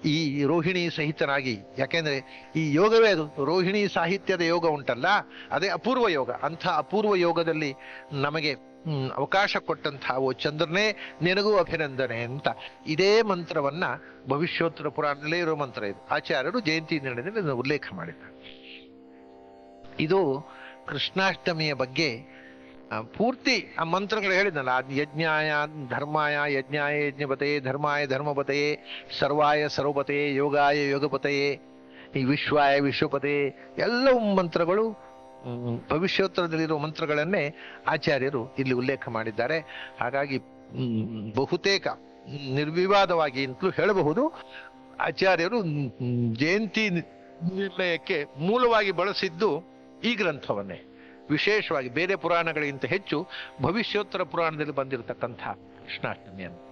A: ಈ ರೋಹಿಣಿ ಸಹಿತನಾಗಿ, ಯಾಕೆಂದ್ರೆ ಈ ಯೋಗವೇ ಅದು, ರೋಹಿಣಿ ಸಾಹಿತ್ಯದ ಯೋಗ ಉಂಟಲ್ಲ, ಅದೇ ಅಪೂರ್ವ ಯೋಗ. ಅಂಥ ಅಪೂರ್ವ ಯೋಗದಲ್ಲಿ ನಮಗೆ ಅವಕಾಶ ಕೊಟ್ಟಂತಹ ಓ ಚಂದ್ರನೇ ನಿನಗೂ ಅಭಿನಂದನೆ ಅಂತ ಇದೇ ಮಂತ್ರವನ್ನ ಭವಿಷ್ಯೋತ್ತರ ಪುರಾಣದಲ್ಲೇ ಇರೋ ಮಂತ್ರ ಇದು. ಆಚಾರ್ಯರು ಜಯಂತಿ ಇದನ್ನು ಉಲ್ಲೇಖ ಮಾಡಿದ್ದಾರೆ. ಇದು ಕೃಷ್ಣಾಷ್ಟಮಿಯ ಬಗ್ಗೆ ಪೂರ್ತಿ ಆ ಮಂತ್ರಗಳು ಹೇಳಿದ್ನಲ್ಲ ಯಜ್ಞಾಯ, ಧರ್ಮಾಯ, ಯಜ್ಞಾಯ, ಯಜ್ಞಪತೆಯೇ, ಧರ್ಮಾಯ, ಧರ್ಮಪತೆಯೇ, ಸರ್ವಾಯ, ಸರ್ವಪತೆಯೇ, ಯೋಗಾಯ, ಯೋಗಪತೆಯೇ, ಈ ವಿಶ್ವಾಯ, ವಿಶ್ವಪತೆಯೇ, ಎಲ್ಲವೂ ಮಂತ್ರಗಳು ಭವಿಷ್ಯೋತ್ತರದಲ್ಲಿರುವ ಮಂತ್ರಗಳನ್ನೇ ಆಚಾರ್ಯರು ಇಲ್ಲಿ ಉಲ್ಲೇಖ ಮಾಡಿದ್ದಾರೆ. ಹಾಗಾಗಿ ಬಹುತೇಕ ನಿರ್ವಿವಾದವಾಗಿ ಅಂತಲೂ ಹೇಳಬಹುದು. ಆಚಾರ್ಯರು ಜಯಂತಿ ನಿರ್ಣಯಕ್ಕೆ ಮೂಲವಾಗಿ ಬಳಸಿದ್ದು ಈ ಗ್ರಂಥವನ್ನೇ. ವಿಶೇಷವಾಗಿ ಬೇರೆ ಪುರಾಣಗಳಿಗಿಂತ ಹೆಚ್ಚು ಭವಿಷ್ಯೋತ್ತರ ಪುರಾಣದಲ್ಲಿ ಬಂದಿರತಕ್ಕಂಥ ಕೃಷ್ಣಾಷ್ಟಮಿಯನ್ನು.